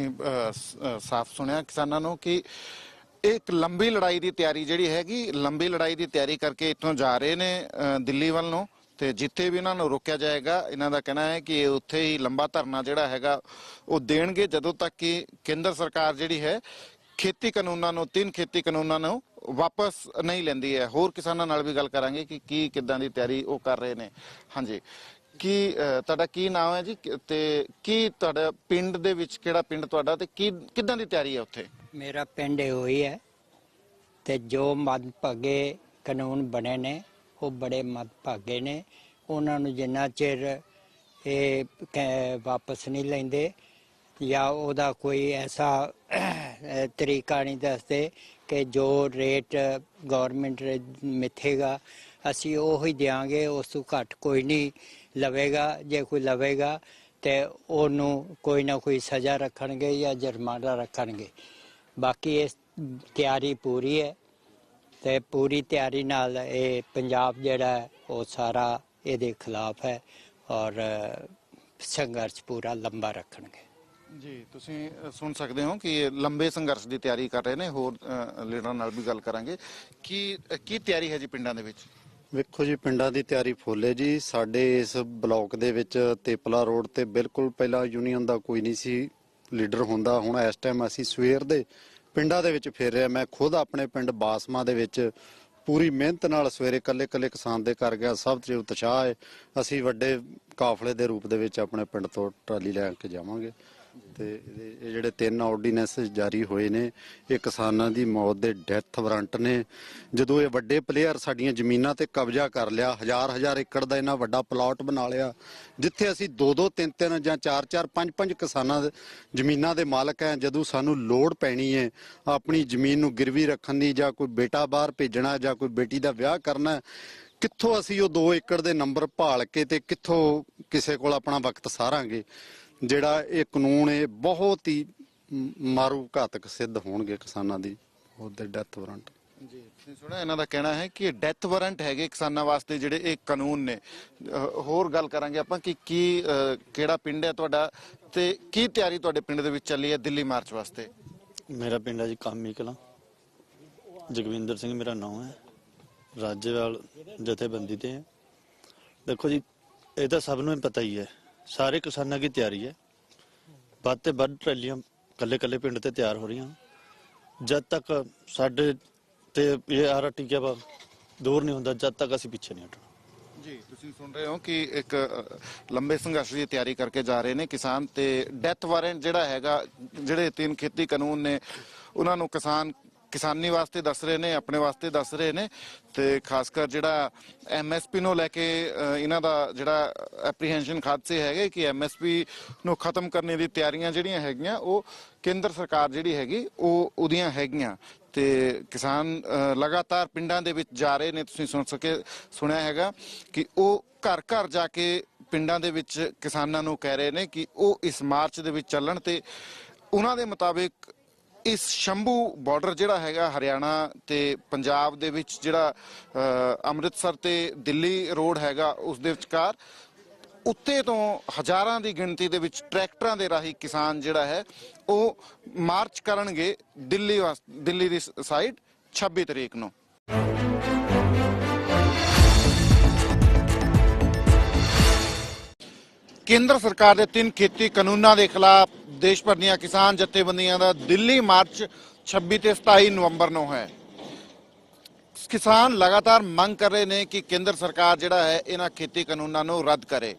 ਸਾਫ਼ ਸੁਣਿਆ ਕਿਸਾਨਾਂ ਨੂੰ ਕਿ ਇੱਕ ਲੰਬੀ ਲੜਾਈ ਦੀ ਤਿਆਰੀ ਜਿਹੜੀ ਹੈਗੀ, ਲੰਬੀ ਲੜਾਈ ਦੀ ਤਿਆਰੀ ਕਰਕੇ ਇੱਥੋਂ ਜਾ ਰਹੇ ਨੇ ਦਿੱਲੀ ਵੱਲ ਨੂੰ। ਤੇ ਜਿੱਥੇ ਵੀ ਇਹਨਾਂ ਨੂੰ ਰੋਕਿਆ ਜਾਏਗਾ, ਇਹਨਾਂ ਦਾ ਕਹਿਣਾ ਹੈ ਕਿ ਉੱਥੇ ਹੀ ਲੰਬਾ ਧਰਨਾ ਜਿਹੜਾ ਹੈਗਾ, ਉਹ ਦੇਣਗੇ ਜਦੋਂ ਤੱਕ ਕਿ ਕੇਂਦਰ ਸਰਕਾਰ ਜਿਹੜੀ ਹੈ ਖੇਤੀ ਕਾਨੂੰਨਾਂ ਨੂੰ, ਤਿੰਨ ਖੇਤੀ ਕਾਨੂੰਨਾਂ ਨੂੰ ਵਾਪਸ ਨਹੀਂ ਲੈਂਦੀ ਹੈ। ਹੋਰ ਕਿਸਾਨਾਂ ਨਾਲ ਵੀ ਗੱਲ ਕਰਾਂਗੇ ਕਿ ਕੀ ਕਿੱਦਾਂ ਦੀ ਤਿਆਰੀ ਉਹ ਕਰ ਰਹੇ ਨੇ। ਹਾਂਜੀ। ਕੀ ਤੁਹਾਡਾ ਕੀ ਨਾਮ ਹੈ ਜੀ? ਤੇ ਕੀ ਤੁਹਾਡਾ ਪਿੰਡ ਦੇ ਵਿੱਚ ਕਿਹੜਾ ਪਿੰਡ ਤੁਹਾਡਾ ਤੇ ਕੀ, ਕਿੱਦਾਂ ਦੀ ਤਿਆਰੀ ਹੈ ਉੱਥੇ? ਮੇਰਾ ਪਿੰਡ ਇਹੋ ਹੀ ਹੈ। ਤੇ ਜੋ ਮਦਭਾਗੇ ਕਾਨੂੰਨ ਬਣੇ ਨੇ, ਉਹ ਬੜੇ ਮਦਭਾਗੇ ਨੇ। ਉਹਨਾਂ ਨੂੰ ਜਿੰਨਾ ਚਿਰ ਇਹ ਕ- ਵਾਪਸ ਨਹੀਂ ਲੈਂਦੇ ਜਾਂ ਉਹਦਾ ਕੋਈ ਐਸਾ ਤਰੀਕਾ ਨਹੀਂ ਦੱਸਦੇ ਕਿ ਜੋ ਰੇਟ ਗਵਰਨਮੈਂਟ ਮਿੱਥੇਗਾ ਅਸੀਂ ਉਹ ਹੀ ਦਿਆਂਗੇ ਉਸ ਤੋਂ ਘੱਟ ਕੋਈ ਨਹੀਂ ਲਵੇਗਾ। ਜੇ ਕੋਈ ਲਵੇਗਾ ਤੇ ਉਹਨੂੰ ਕੋਈ ਨਾ ਕੋਈ ਸਜ਼ਾ ਰੱਖਣਗੇ ਜਾਂ ਜੁਰਮਾਨਾ ਰੱਖਣਗੇ। ਬਾਕੀ ਇਸ ਤਿਆਰੀ ਪੂਰੀ ਹੈ ਤੇ ਪੂਰੀ ਤਿਆਰੀ ਨਾਲ ਇਹ ਪੰਜਾਬ ਜਿਹੜਾ ਹੈ, ਉਹ ਸਾਰਾ ਇਹਦੇ ਖਿਲਾਫ ਹੈ ਔਰ ਸੰਘਰਸ਼ ਪੂਰਾ ਲੰਬਾ ਰੱਖਣਗੇ। ਜੀ, ਤੁਸੀਂ ਸੁਣ ਸਕਦੇ ਹੋ ਕਿ ਲੰਬੇ ਸੰਘਰਸ਼ ਦੀ ਤਿਆਰੀ ਕਰ ਰਹੇ ਨੇ, ਹੋਰ ਲੀਡਰਾਂ ਨਾਲ ਵੀ ਗੱਲ ਕਰਾਂਗੇ। ਕੀ ਕੀ ਤਿਆਰੀ ਹੈ ਜੀ ਪਿੰਡਾਂ ਦੇ ਵਿੱਚ? ਵੇਖੋ ਜੀ, ਪਿੰਡਾਂ ਦੀ ਤਿਆਰੀ ਫੁੱਲ ਜੀ। ਸਾਡੇ ਇਸ ਬਲਾਕ ਦੇ ਵਿੱਚ ਤੇਪਲਾ ਰੋਡ ਤੇ ਬਿਲਕੁਲ ਪਹਿਲਾਂ ਯੂਨੀਅਨ ਦਾ ਕੋਈ ਨਹੀਂ ਸੀ ਲੀਡਰ ਹੁੰਦਾ। ਹੁਣ ਇਸ ਟਾਈਮ ਅਸੀਂ ਸਵੇਰ ਦੇ ਪਿੰਡਾਂ ਦੇ ਵਿੱਚ ਫਿਰ ਰਿਹਾ ਮੈਂ ਖੁਦ ਆਪਣੇ ਪਿੰਡ ਬਾਸਮਾ ਦੇ ਵਿੱਚ ਪੂਰੀ ਮਿਹਨਤ ਨਾਲ ਸਵੇਰੇ ਕੱਲੇ ਕੱਲੇ ਕਿਸਾਨ ਦੇ ਕਰ ਗਿਆ। ਸਭ ਤੇ ਉਤਸ਼ਾਹ ਹੈ। ਅਸੀਂ ਵੱਡੇ ਕਾਫਲੇ ਦੇ ਰੂਪ ਦੇ ਵਿੱਚ ਆਪਣੇ ਪਿੰਡ ਤੋਂ ਟਰਾਲੀ ਲੈ ਕੇ ਜਾਵਾਂਗੇ। ਤੇ ਇਹ ਜਿਹੜੇ ਤਿੰਨ ਆਰਡੀਨੈਂਸ ਜਾਰੀ ਹੋਏ ਨੇ, ਇਹ ਕਿਸਾਨਾਂ ਦੀ ਮੌਤ ਦੇ ਡੈਥ ਵਾਰੰਟ ਨੇ। ਜਦੋਂ ਇਹ ਵੱਡੇ ਪਲੇਅਰ ਸਾਡੀਆਂ ਜ਼ਮੀਨਾਂ ਤੇ ਕਬਜ਼ਾ ਕਰ ਲਿਆ, ਹਜ਼ਾਰ ਹਜ਼ਾਰ ਏਕੜ ਦਾ ਇਹਨਾਂ ਵੱਡਾ ਪਲਾਟ ਬਣਾ ਲਿਆ, ਜਿੱਥੇ ਅਸੀਂ ਦੋ ਦੋ, ਤਿੰਨ ਤਿੰਨ ਜਾਂ ਚਾਰ ਚਾਰ, ਪੰਜ ਪੰਜ ਕਿਸਾਨਾਂ ਦੇ ਜ਼ਮੀਨਾਂ ਦੇ ਮਾਲਕ ਹੈ, ਜਦੋਂ ਸਾਨੂੰ ਲੋੜ ਪੈਣੀ ਹੈ ਆਪਣੀ ਜ਼ਮੀਨ ਨੂੰ ਗਿਰਵੀ ਰੱਖਣ ਦੀ ਜਾਂ ਕੋਈ ਬੇਟਾ ਬਾਹਰ ਭੇਜਣਾ ਜਾਂ ਕੋਈ ਬੇਟੀ ਦਾ ਵਿਆਹ ਕਰਨਾ, ਕਿੱਥੋਂ ਅਸੀਂ ਉਹ 2 ਏਕੜ ਦੇ ਨੰਬਰ ਭਾਲ ਕੇ ਤੇ ਕਿੱਥੋਂ ਕਿਸੇ ਕੋਲ ਆਪਣਾ ਵਕਤ ਸਾਰਾਂਗੇ? ਜਿਹੜਾ ਇਹ ਕਾਨੂੰਨ ਇਹ ਬਹੁਤ ਹੀ ਮਾਰੂ ਘਾਤਕ ਸਿੱਧ ਹੋਣਗੇ ਕਿਸਾਨਾਂ ਦੀ ਉਹਦੇ ਡੈਥ ਵਾਰੰਟ ਜੀ ਤੁਸੀਂ ਸੁਣਿਆ ਇਹਨਾਂ ਦਾ ਕਹਿਣਾ ਹੈ ਕਿ ਡੈਥ ਵਾਰੰਟ ਹੈਗੇ ਕਿਸਾਨਾਂ ਵਾਸਤੇ ਜਿਹੜੇ ਇਹ ਕਾਨੂੰਨ ਨੇ। ਹੋਰ ਗੱਲ ਕਰਾਂਗੇ ਆਪਾਂ ਕਿ ਕੀ ਕਿਹੜਾ ਪਿੰਡ ਹੈ ਤੁਹਾਡਾ ਤੇ ਕੀ ਤਿਆਰੀ ਤੁਹਾਡੇ ਪਿੰਡ ਦੇ ਵਿੱਚ ਚੱਲੀ ਹੈ ਦਿੱਲੀ ਮਾਰਚ ਵਾਸਤੇ? ਮੇਰਾ ਪਿੰਡ ਹੈ ਜੀ ਕਾਮੀ ਕਲਾਂ। ਜਗਵਿੰਦਰ ਸਿੰਘ ਮੇਰਾ ਨਾਮ ਹੈ। ਰਾਜੇਵਾਲ ਜਥੇਬੰਦੀ ਤੇ ਹੈ। ਦੇਖੋ ਜੀ ਇਹ ਤਾਂ ਸਭ ਨੂੰ ਹੀ ਪਤਾ ਹੀ ਹੈ। ਸਾਰੇ ਕਿਸਾਨਾਂ ਦੀ ਤਿਆਰੀ ਹੈ। ਵੱਧ ਤੇ ਵੱਧ ਟਰਾਲੀਆਂ ਕੱਲੇ ਕੱਲੇ ਪਿੰਡ ਤੇ ਤਿਆਰ ਹੋ ਰਹੀਆਂ। ਜਦ ਤੱਕ ਸਾਡੇ ਤੇ ਇਹ ਆਰਾ ਟਿਕਿਆ ਵਾ, ਦੂਰ ਨਹੀਂ ਹੁੰਦਾ, ਜਦ ਤੱਕ ਅਸੀਂ ਪਿੱਛੇ ਨਹੀਂ ਹਟਣਾ। ਜੀ, ਤੁਸੀਂ ਸੁਣ ਰਹੇ ਹੋ ਕਿ ਇੱਕ ਲੰਬੇ ਸੰਘਰਸ਼ ਦੀ ਤਿਆਰੀ ਕਰਕੇ ਜਾ ਰਹੇ ਨੇ ਕਿਸਾਨ ਤੇ ਡੈਥ ਵਾਰੰਟ ਜਿਹੜਾ ਹੈਗਾ, ਜਿਹੜੇ ਤਿੰਨ ਖੇਤੀ ਕਾਨੂੰਨ ਨੇ, ਉਹਨਾਂ ਨੂੰ ਕਿਸਾਨ ਕਿਸਾਨੀ ਵਾਸਤੇ ਦੱਸ ਰਹੇ ਨੇ, ਆਪਣੇ ਵਾਸਤੇ ਦੱਸ ਰਹੇ ਨੇ ਤੇ ਖਾਸ ਕਰ ਜਿਹੜਾ ਐਮਐਸਪੀ ਨੂੰ ਲੈ ਕੇ ਇਹਨਾਂ ਦਾ ਜਿਹੜਾ ਐਪਰੀਹੈਂਸ਼ਨ ਖਾਦਸੇ ਹੈਗੇ ਕਿ ਐਮਐਸਪੀ ਨੂੰ ਖਤਮ ਕਰਨ ਦੀ ਤਿਆਰੀਆਂ ਜਿਹੜੀਆਂ ਹੈਗੀਆਂ, ਉਹ ਕੇਂਦਰ ਸਰਕਾਰ ਜਿਹੜੀ ਹੈਗੀ, ਉਹ ਉਹਦੀਆਂ ਹੈਗੀਆਂ। ਤੇ ਕਿਸਾਨ ਲਗਾਤਾਰ ਪਿੰਡਾਂ ਦੇ ਵਿੱਚ ਜਾ ਰਹੇ ਨੇ, ਤੁਸੀਂ ਸੁਣ ਸਕੇ, ਸੁਣਿਆ ਹੈਗਾ ਕਿ ਉਹ ਘਰ ਘਰ ਜਾ ਕੇ ਪਿੰਡਾਂ ਦੇ ਵਿੱਚ ਕਿਸਾਨਾਂ ਨੂੰ ਕਹਿ ਰਹੇ ਨੇ ਕਿ ਉਹ ਇਸ ਮਾਰਚ ਦੇ ਵਿੱਚ ਚੱਲਣ ਤੇ ਉਹਨਾਂ ਦੇ ਮੁਤਾਬਿਕ ਇਸ ਸ਼ੰਭੂ ਬਾਰਡਰ ਜਿਹੜਾ ਹੈਗਾ ਹਰਿਆਣਾ ਤੇ ਪੰਜਾਬ ਦੇ ਵਿੱਚ ਜਿਹੜਾ ਅੰਮ੍ਰਿਤਸਰ ਤੇ ਦਿੱਲੀ ਰੋਡ ਹੈਗਾ, ਉਸ ਦੇ ਵਿਚਕਾਰ ਉੱਤੇ ਤੋਂ ਹਜ਼ਾਰਾਂ ਦੀ ਗਿਣਤੀ ਦੇ ਵਿੱਚ ਟਰੈਕਟਰਾਂ ਦੇ ਰਾਹੀਂ ਕਿਸਾਨ ਜਿਹੜਾ ਹੈ, ਉਹ ਮਾਰਚ ਕਰਨਗੇ ਦਿੱਲੀ ਵਾਸ- ਦਿੱਲੀ ਦੀ ਸਾਈਡ 26 ਤਰੀਕ ਨੂੰ। ਕੇਂਦਰ ਸਰਕਾਰ ਦੇ ਤਿੰਨ ਖੇਤੀ ਕਾਨੂੰਨਾਂ ਦੇ ਖਿਲਾਫ ਦੇਸ਼ ਭਰ ਦੀਆਂ ਕਿਸਾਨ ਜਥੇਬੰਦੀਆਂ ਦਾ ਦਿੱਲੀ, ਮਾਰਚ 26 ਤੇ 27 ਨਵੰਬਰ ਨੂੰ ਹੈ। ਕਿਸਾਨ ਲਗਾਤਾਰ ਮੰਗ ਕਰ ਰਹੇ ਨੇ ਕਿ ਕੇਂਦਰ ਸਰਕਾਰ ਜਿਹੜਾ ਹੈ, ਇਹਨਾਂ ਖੇਤੀ ਕਾਨੂੰਨਾਂ ਨੂੰ ਰੱਦ ਕਰੇ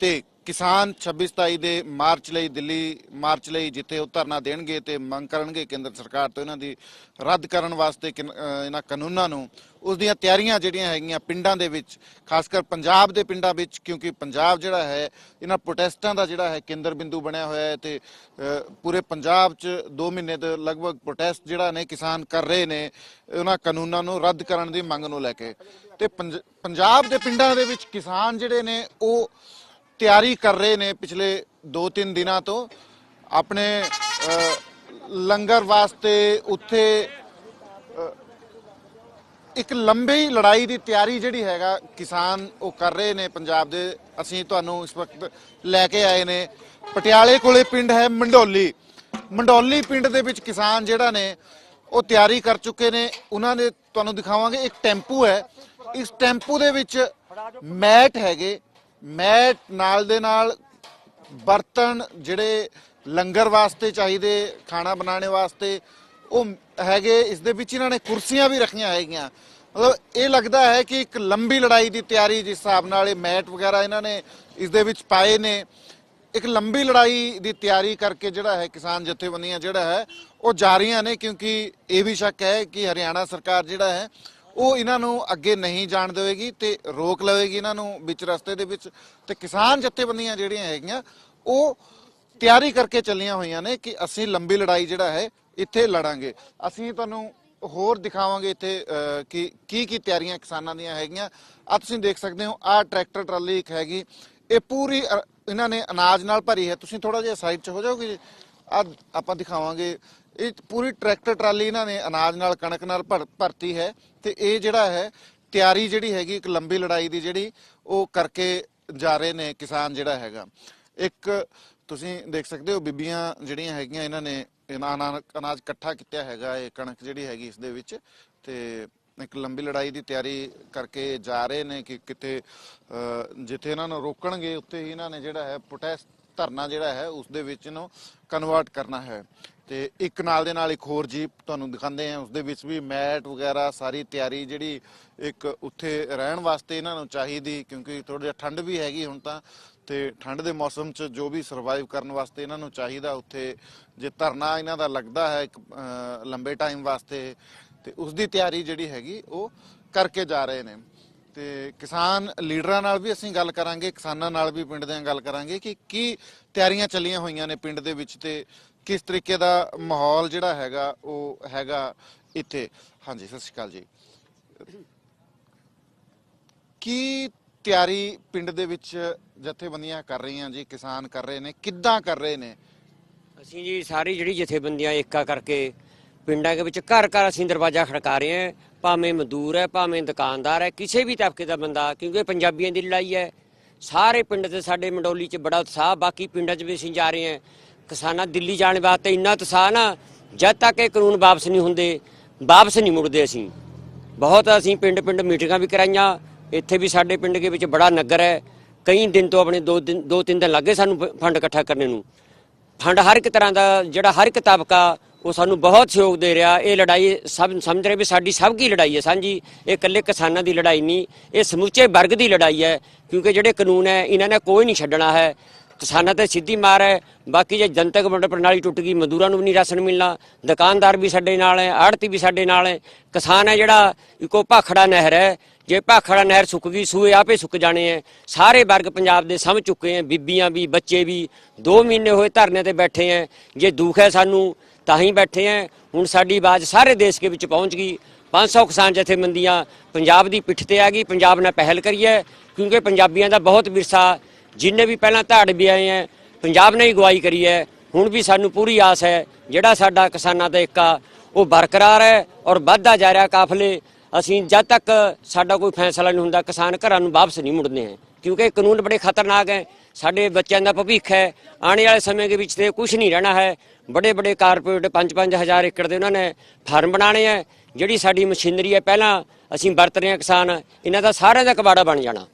ਤੇ ਕਿਸਾਨ 26 27 ਦੇ ਮਾਰਚ ਲਈ ਦਿੱਲੀ, ਮਾਰਚ ਲਈ ਜਿੱਥੇ ਉਹ ਧਰਨਾ ਦੇਣਗੇ ਤੇ ਮੰਗ ਕਰਨਗੇ ਕੇਂਦਰ ਸਰਕਾਰ ਤੋਂ ਇਹਨਾਂ ਦੀ ਰੱਦ ਕਰਨ ਵਾਸਤੇ ਕਿਨ- ਇਹਨਾਂ ਕਾਨੂੰਨਾਂ ਨੂੰ। ਉਸ ਦੀਆਂ ਤਿਆਰੀਆਂ ਜਿਹੜੀਆਂ ਹੈਗੀਆਂ ਪਿੰਡਾਂ ਦੇ ਵਿੱਚ ਖਾਸ ਕਰ ਪੰਜਾਬ ਦੇ ਪਿੰਡਾਂ ਵਿੱਚ, ਕਿਉਂਕਿ ਪੰਜਾਬ ਜਿਹੜਾ ਹੈ, ਇਹਨਾਂ ਪ੍ਰੋਟੈਸਟਾਂ ਦਾ ਜਿਹੜਾ ਹੈ ਕੇਂਦਰ ਬਿੰਦੂ ਬਣਿਆ ਹੋਇਆ ਹੈ ਤੇ ਪੂਰੇ ਪੰਜਾਬ 'ਚ 2 ਮਹੀਨੇ ਦੇ ਲਗਭਗ ਪ੍ਰੋਟੈਸਟ ਜਿਹੜਾ ਨੇ ਕਿਸਾਨ ਕਰ ਰਹੇ ਨੇ, ਉਹਨਾਂ ਕਾਨੂੰਨਾਂ ਨੂੰ ਰੱਦ ਕਰਨ ਦੀ ਮੰਗ ਨੂੰ ਲੈ ਕੇ। ਤੇ ਪੰਜਾਬ ਦੇ ਪਿੰਡਾਂ ਦੇ ਵਿੱਚ ਕਿਸਾਨ ਜਿਹੜੇ ਨੇ, ਉਹ ਤਿਆਰੀ ਕਰ ਰਹੇ ਨੇ ਪਿਛਲੇ 2-3 ਦਿਨਾਂ ਤੋਂ। ਆਪਣੇ ਲੰਗਰ ਵਾਸਤੇ ਉੱਥੇ ਇੱਕ ਲੰਬੀ ਲੜਾਈ ਦੀ ਤਿਆਰੀ ਜਿਹੜੀ ਹੈਗਾ, ਕਿਸਾਨ ਉਹ ਕਰ ਰਹੇ ਨੇ ਪੰਜਾਬ ਦੇ। ਅਸੀਂ ਤੁਹਾਨੂੰ ਇਸ ਵਕਤ ਲੈ ਕੇ ਆਏ ਨੇ। ਪਟਿਆਲੇ ਕੋਲੇ ਪਿੰਡ ਹੈ ਮੰਡੋਲੀ। ਮੰਡੋਲੀ ਪਿੰਡ ਦੇ ਵਿੱਚ ਕਿਸਾਨ ਜਿਹੜਾ ਨੇ, ਉਹ ਤਿਆਰੀ ਕਰ ਚੁੱਕੇ ਨੇ। ਉਹਨਾਂ ਨੇ ਤੁਹਾਨੂੰ ਦਿਖਾਵਾਂਗੇ। ਇੱਕ ਟੈਂਪੂ ਹੈ। ਇਸ ਟੈਂਪੂ ਦੇ ਵਿੱਚ ਮੈਟ ਹੈਗੇ। ਮੈਟ ਨਾਲ ਦੇ ਨਾਲ ਬਰਤਨ ਜਿਹੜੇ ਲੰਗਰ ਵਾਸਤੇ ਚਾਹੀਦੇ, ਖਾਣਾ ਬਣਾਉਣ ਵਾਸਤੇ, ਉਹ ਹੈਗੇ, ਇਸ ਦੇ ਵਿੱਚ ਇਹਨਾਂ ਨੇ ਕੁਰਸੀਆਂ ਵੀ ਰੱਖੀਆਂ ਹੈਗੀਆਂ। ਮਤਲਬ ਇਹ ਲੱਗਦਾ ਹੈ ਕਿ ਇੱਕ ਲੰਬੀ ਲੜਾਈ ਦੀ ਤਿਆਰੀ ਜਿਸ ਹਿਸਾਬ ਨਾਲ ਇਹ ਮੈਟ ਵਗੈਰਾ ਇਹਨਾਂ ਨੇ ਇਸ ਦੇ ਵਿੱਚ ਪਾਏ ਨੇ, ਇੱਕ ਲੰਬੀ ਲੜਾਈ ਦੀ ਤਿਆਰੀ ਕਰਕੇ ਜਿਹੜਾ ਹੈ ਕਿਸਾਨ ਜਥੇਬੰਦੀਆਂ ਜਿਹੜਾ ਹੈ ਉਹ ਜਾ ਰਹੀਆਂ ਨੇ ਕਿਉਂਕਿ ਇਹ ਵੀ ਸ਼ੱਕ ਹੈ ਕਿ ਹਰਿਆਣਾ ਸਰਕਾਰ ਜਿਹੜਾ ਹੈ ਉਹ ਇਹਨਾਂ ਨੂੰ ਅੱਗੇ ਨਹੀਂ ਜਾਣ ਦੇਵੇਗੀ ਤੇ ਰੋਕ ਲਵੇਗੀ ਇਹਨਾਂ ਨੂੰ ਵਿੱਚ ਰਸਤੇ ਦੇ ਵਿੱਚ। ਤੇ ਕਿਸਾਨ ਜਥੇਬੰਦੀਆਂ ਜਿਹੜੀਆਂ ਹੈਗੀਆਂ ਉਹ ਤਿਆਰੀ ਕਰਕੇ ਚੱਲੀਆਂ ਹੋਈਆਂ ਨੇ ਕਿ ਅਸੀਂ ਲੰਬੀ ਲੜਾਈ ਜਿਹੜਾ ਹੈ ਇੱਥੇ ਲੜਾਂਗੇ। ਅਸੀਂ ਤੁਹਾਨੂੰ ਹੋਰ ਦਿਖਾਵਾਂਗੇ ਇੱਥੇ ਕਿ ਕੀ ਕੀ ਤਿਆਰੀਆਂ ਕਿਸਾਨਾਂ ਦੀਆਂ ਹੈਗੀਆਂ। ਆ ਤੁਸੀਂ ਦੇਖ ਸਕਦੇ ਹੋ ਆ ਟਰੈਕਟਰ ਟਰਾਲੀ ਇੱਕ ਹੈਗੀ। ਇਹ ਪੂਰੀ ਅ, ਇਹਨਾਂ ਨੇ ਅਨਾਜ ਨਾਲ ਭਰੀ ਹੈ। ਤੁਸੀਂ ਥੋੜਾ ਜਿਹਾ ਸਾਈਡ 'ਚ ਹੋ ਜਾਓਗੇ ਆ ਆਪਾਂ ਦਿਖਾਵਾਂਗੇ। ਇਹ ਪੂਰੀ ਟਰੈਕਟਰ ਟਰਾਲੀ ਇਹਨਾਂ ਨੇ ਅਨਾਜ ਨਾਲ ਕਣਕ ਨਾਲ ਭਰ- ਭਰਤੀ ਹੈ। ਤੇ ਇਹ ਜਿਹੜਾ ਹੈ, ਤਿਆਰੀ ਜਿਹੜੀ ਹੈਗੀ, ਇੱਕ ਲੰਬੀ ਲੜਾਈ ਦੀ ਜਿਹੜੀ ਉਹ ਕਰਕੇ ਜਾ ਰਹੇ ਨੇ ਕਿਸਾਨ ਜਿਹੜਾ ਹੈਗਾ। ਇੱਕ ਤੁਸੀਂ ਦੇਖ ਸਕਦੇ ਹੋ, ਬੀਬੀਆਂ ਜਿਹੜੀਆਂ ਹੈਗੀਆਂ, ਇਹਨਾਂ ਨੇ ਇਹਨਾਂ ਅਨਾ- ਅਨਾਜ ਇਕੱਠਾ ਕੀਤਾ ਹੈਗਾ ਇਹ ਕਣਕ ਜਿਹੜੀ ਹੈਗੀ ਇਸ ਦੇ ਵਿੱਚ ਤੇ ਇੱਕ ਲੰਬੀ ਲੜਾਈ ਦੀ ਤਿਆਰੀ ਕਰਕੇ ਜਾ ਰਹੇ ਨੇ ਕਿ ਕਿਤੇ ਜਿੱਥੇ ਇਹਨਾਂ ਨੂੰ ਰੋਕਣਗੇ, ਉੱਥੇ ਹੀ ਇਹਨਾਂ ਨੇ ਜਿਹੜਾ ਹੈ ਪ੍ਰੋਟੈਸਟ ਧਰਨਾ ਜਿਹੜਾ ਹੈ, ਉਸ ਦੇ ਵਿੱਚ ਇਹਨੂੰ ਕਨਵਰਟ ਕਰਨਾ ਹੈ। ਤੇ ਇੱਕ ਨਾਲ ਦੇ ਨਾਲ ਇੱਕ ਹੋਰ ਜੀਪ ਤੁਹਾਨੂੰ ਦਿਖਾਉਂਦੇ ਆ ਉਸ ਦੇ ਵਿੱਚ ਵੀ ਮੈਟ ਵਗੈਰਾ, ਸਾਰੀ ਤਿਆਰੀ ਜਿਹੜੀ ਇੱਕ ਉੱਥੇ ਰਹਿਣ ਵਾਸਤੇ ਇਹਨਾਂ ਨੂੰ ਚਾਹੀਦੀ, ਕਿਉਂਕਿ ਥੋੜਾ ਜਿਹਾ ਠੰਡ ਵੀ ਹੈਗੀ ਹੁਣ ਤਾਂ, ਤੇ ਠੰਡ ਦੇ ਮੌਸਮ 'ਚ ਜੋ ਵੀ ਸਰਵਾਈਵ ਕਰਨ ਵਾਸਤੇ ਇਹਨਾਂ ਨੂੰ ਚਾਹੀਦਾ ਉੱਥੇ, ਜੇ ਧਰਨਾ ਇਹਨਾਂ ਦਾ ਲੱਗਦਾ ਹੈ ਇੱਕ ਲੰਬੇ ਟਾਈਮ ਵਾਸਤੇ, ਤੇ ਉਸ ਦੀ ਤਿਆਰੀ ਜਿਹੜੀ ਹੈਗੀ ਉਹ ਕਰਕੇ ਜਾ ਰਹੇ ਨੇ। ਤੇ ਕਿਸਾਨ ਲੀਡਰਾਂ ਨਾਲ ਵੀ ਅਸੀਂ ਗੱਲ ਕਰਾਂਗੇ, ਕਿਸਾਨਾਂ ਨਾਲ ਵੀ ਪਿੰਡ ਦੇ ਗੱਲ ਕਰਾਂਗੇ ਕਿ ਕੀ ਤਿਆਰੀਆਂ ਚੱਲੀਆਂ ਹੋਈਆਂ ਨੇ ਪਿੰਡ ਦੇ ਵਿੱਚ ਤੇ ਕਿਸ ਤਰੀਕੇ ਦਾ ਮਾਹੌਲ ਜਿਹੜਾ ਹੈਗਾ, ਉਹ ਹੈਗਾ ਇੱਥੇ? ਹਾਂਜੀ, ਸਤਿ ਸ਼੍ਰੀ ਅਕਾਲ ਜੀ। ਕੀ ਤਿਆਰੀ ਪਿੰਡ ਦੇ ਵਿੱਚ ਜਥੇਬੰਦੀਆਂ ਕਰ ਰਹੀਆਂ ਜੀ, ਕਿਸਾਨ ਕਰ ਰਹੇ ਨੇ, ਕਿੱਦਾਂ ਕਰ ਰਹੇ ਨੇ? ਅਸੀਂ ਜੀ ਸਾਰੀ ਜਿਹੜੀ ਜਥੇਬੰਦੀਆਂ ਏਕਾ ਕਰਕੇ ਪਿੰਡਾਂ ਦੇ ਵਿੱਚ ਘਰ ਘਰ ਅਸੀਂ ਦਰਵਾਜ਼ਾ ਖੜਕਾ ਰਹੇ ਹਾਂ। ਭਾਵੇਂ ਮਜ਼ਦੂਰ ਹੈ, ਭਾਵੇਂ ਦੁਕਾਨਦਾਰ ਹੈ, ਕਿਸੇ ਵੀ ਤਬਕੇ ਦਾ ਬੰਦਾ, ਕਿਉਂਕਿ ਪੰਜਾਬੀਆਂ ਦੀ ਲੜਾਈ ਹੈ। ਸਾਰੇ ਪਿੰਡ ਤੇ ਸਾਡੇ ਮੰਡੋਲੀ 'ਚ ਬੜਾ ਉਤਸ਼ਾਹ, ਬਾਕੀ ਪਿੰਡਾਂ 'ਚ ਵੀ ਅਸੀਂ ਜਾ ਰਹੇ ਹਾਂ। ਕਿਸਾਨਾਂ ਦਿੱਲੀ ਜਾਣ ਵਾਸਤੇ ਇੰਨਾ ਉਤਸ਼ਾਹ ਨਾ ਜਦ ਤੱਕ ਇਹ ਕਾਨੂੰਨ ਵਾਪਸ ਨਹੀਂ ਹੁੰਦੇ, ਵਾਪਸ ਨਹੀਂ ਮੁੜਦੇ ਅਸੀਂ। ਬਹੁਤ ਅਸੀਂ ਪਿੰਡ ਪਿੰਡ ਮੀਟਿੰਗਾਂ ਵੀ ਕਰਾਈਆਂ, ਇੱਥੇ ਵੀ ਸਾਡੇ ਪਿੰਡ ਦੇ ਵਿੱਚ ਬੜਾ ਨਗਰ ਹੈ। ਕਈ ਦਿਨ ਤੋਂ ਆਪਣੇ ਦੋ ਦਿਨ, ਦੋ ਤਿੰਨ ਦਿਨ ਲੱਗੇ ਸਾਨੂੰ ਫੰਡ ਇਕੱਠਾ ਕਰਨੇ ਨੂੰ। ਫੰਡ ਹਰ ਇੱਕ ਤਰ੍ਹਾਂ ਦਾ, ਜਿਹੜਾ ਹਰ ਇੱਕ ਤਬਕਾ, ਉਹ ਸਾਨੂੰ ਬਹੁਤ ਸਹਿਯੋਗ ਦੇ ਰਿਹਾ। ਇਹ ਲੜਾਈ ਸਭ ਸਮਝ ਰਹੇ ਵੀ ਸਾਡੀ ਸਭ ਦੀ ਲੜਾਈ ਹੈ, ਸਾਂਝੀ। ਇਹ ਇਕੱਲੇ ਕਿਸਾਨਾਂ ਦੀ ਲੜਾਈ ਨਹੀਂ, ਇਹ ਸਮੁੱਚੇ ਵਰਗ ਦੀ ਲੜਾਈ ਹੈ, ਕਿਉਂਕਿ ਜਿਹੜੇ ਕਾਨੂੰਨ ਹੈ, ਇਹਨਾਂ ਨੇ ਕੋਈ ਨਹੀਂ ਛੱਡਣਾ ਹੈ। ਕਿਸਾਨਾਂ ਤੇ ਸਿੱਧੀ ਮਾਰ ਹੈ। ਬਾਕੀ ਜੇ ਜਨਤਕ ਵੰਡ ਪ੍ਰਣਾਲੀ ਟੁੱਟ ਗਈ, ਮਜ਼ਦੂਰਾਂ ਨੂੰ ਵੀ ਨਹੀਂ ਰਾਸ਼ਨ ਮਿਲਣਾ, ਦੁਕਾਨਦਾਰ ਵੀ ਸਾਡੇ ਨਾਲ ਹੈ ਆੜਤੀ ਵੀ ਸਾਡੇ ਨਾਲ ਹੈ। ਕਿਸਾਨ ਹੈ ਜਿਹੜਾ ਇੱਕੋ ਭਾਖੜਾ ਨਹਿਰ ਹੈ। ਜੇ ਭਾਖੜਾ ਨਹਿਰ ਸੁੱਕ ਗਈ, ਸੂਏ ਆਪੇ ਸੁੱਕ ਜਾਣੇ ਹੈ। ਸਾਰੇ ਵਰਗ ਪੰਜਾਬ ਦੇ ਸਮਝ ਚੁੱਕੇ ਹੈ। ਬੀਬੀਆਂ ਵੀ, ਬੱਚੇ ਵੀ 2 ਮਹੀਨੇ ਹੋਏ ਧਰਨੇ ਤੇ ਬੈਠੇ ਹੈ। ਜੇ ਦੁੱਖ ਹੈ ਸਾਨੂੰ, ਤਾਂ ਹੀ ਬੈਠੇ ਹੈ। ਹੁਣ ਸਾਡੀ ਆਵਾਜ਼ ਸਾਰੇ ਦੇਸ਼ ਦੇ ਵਿੱਚ ਪਹੁੰਚ ਗਈ। 500 ਕਿਸਾਨ ਜਥੇਬੰਦੀਆਂ ਪੰਜਾਬ ਦੀ ਪਿੱਠ ਤੇ ਆ ਗਈ। ਪੰਜਾਬ ਨਾਲ ਪਹਿਲ ਕਰੀ ਹੈ ਕਿਉਂਕਿ ਪੰਜਾਬੀਆਂ ਦਾ ਬਹੁਤ ਵਿਰਸਾ ਜਿੰਨੇ ਵੀ ਪਹਿਲਾਂ ਧਾੜ ਵੀ ਆਏ ਹੈ, ਪੰਜਾਬ ਨੇ ਹੀ ਗਵਾਈ ਕਰੀ ਹੈ, ਹੁਣ ਵੀ ਸਾਨੂੰ ਪੂਰੀ ਆਸ ਹੈ, ਜਿਹੜਾ ਸਾਡਾ ਕਿਸਾਨਾਂ ਦਾ ਏਕਾ, ਉਹ ਬਰਕਰਾਰ ਹੈ ਔਰ ਵੱਧਦਾ ਜਾ ਰਿਹਾ ਕਾਫਲੇ। ਅਸੀਂ ਜਦ ਤੱਕ ਸਾਡਾ ਕੋਈ ਫੈਸਲਾ ਨਹੀਂ ਹੁੰਦਾ, ਕਿਸਾਨ ਘਰਾਂ ਨੂੰ ਵਾਪਸ ਨਹੀਂ ਮੁੜਨੇ ਹੈ, ਕਿਉਂਕਿ ਕਾਨੂੰਨ ਬੜੇ ਖਤਰਨਾਕ ਹੈ। ਸਾਡੇ ਬੱਚਿਆਂ ਦਾ ਭਵਿੱਖ ਹੈ, ਆਉਣ ਵਾਲੇ ਸਮੇਂ ਦੇ ਵਿੱਚ ਤੇ ਕੁਝ ਨਹੀਂ ਰਹਿਣਾ ਹੈ। ਬੜੇ ਬੜੇ ਕਾਰਪੋਰੇਟ 5-5 ਹਜ਼ਾਰ ਏਕੜ ਦੇ ਉਹਨਾਂ ਨੇ ਫਾਰਮ ਬਣਾਣੇ ਹੈ, ਜਿਹੜੀ ਸਾਡੀ ਮਸ਼ੀਨਰੀ ਹੈ, ਪਹਿਲਾਂ ਅਸੀਂ ਵਰਤ ਰਹੇ ਹਾਂ ਕਿਸਾਨ, ਇਹਨਾਂ ਦਾ ਸਾਰਿਆਂ ਦਾ ਕਬਾੜਾ ਬਣ ਜਾਣਾ।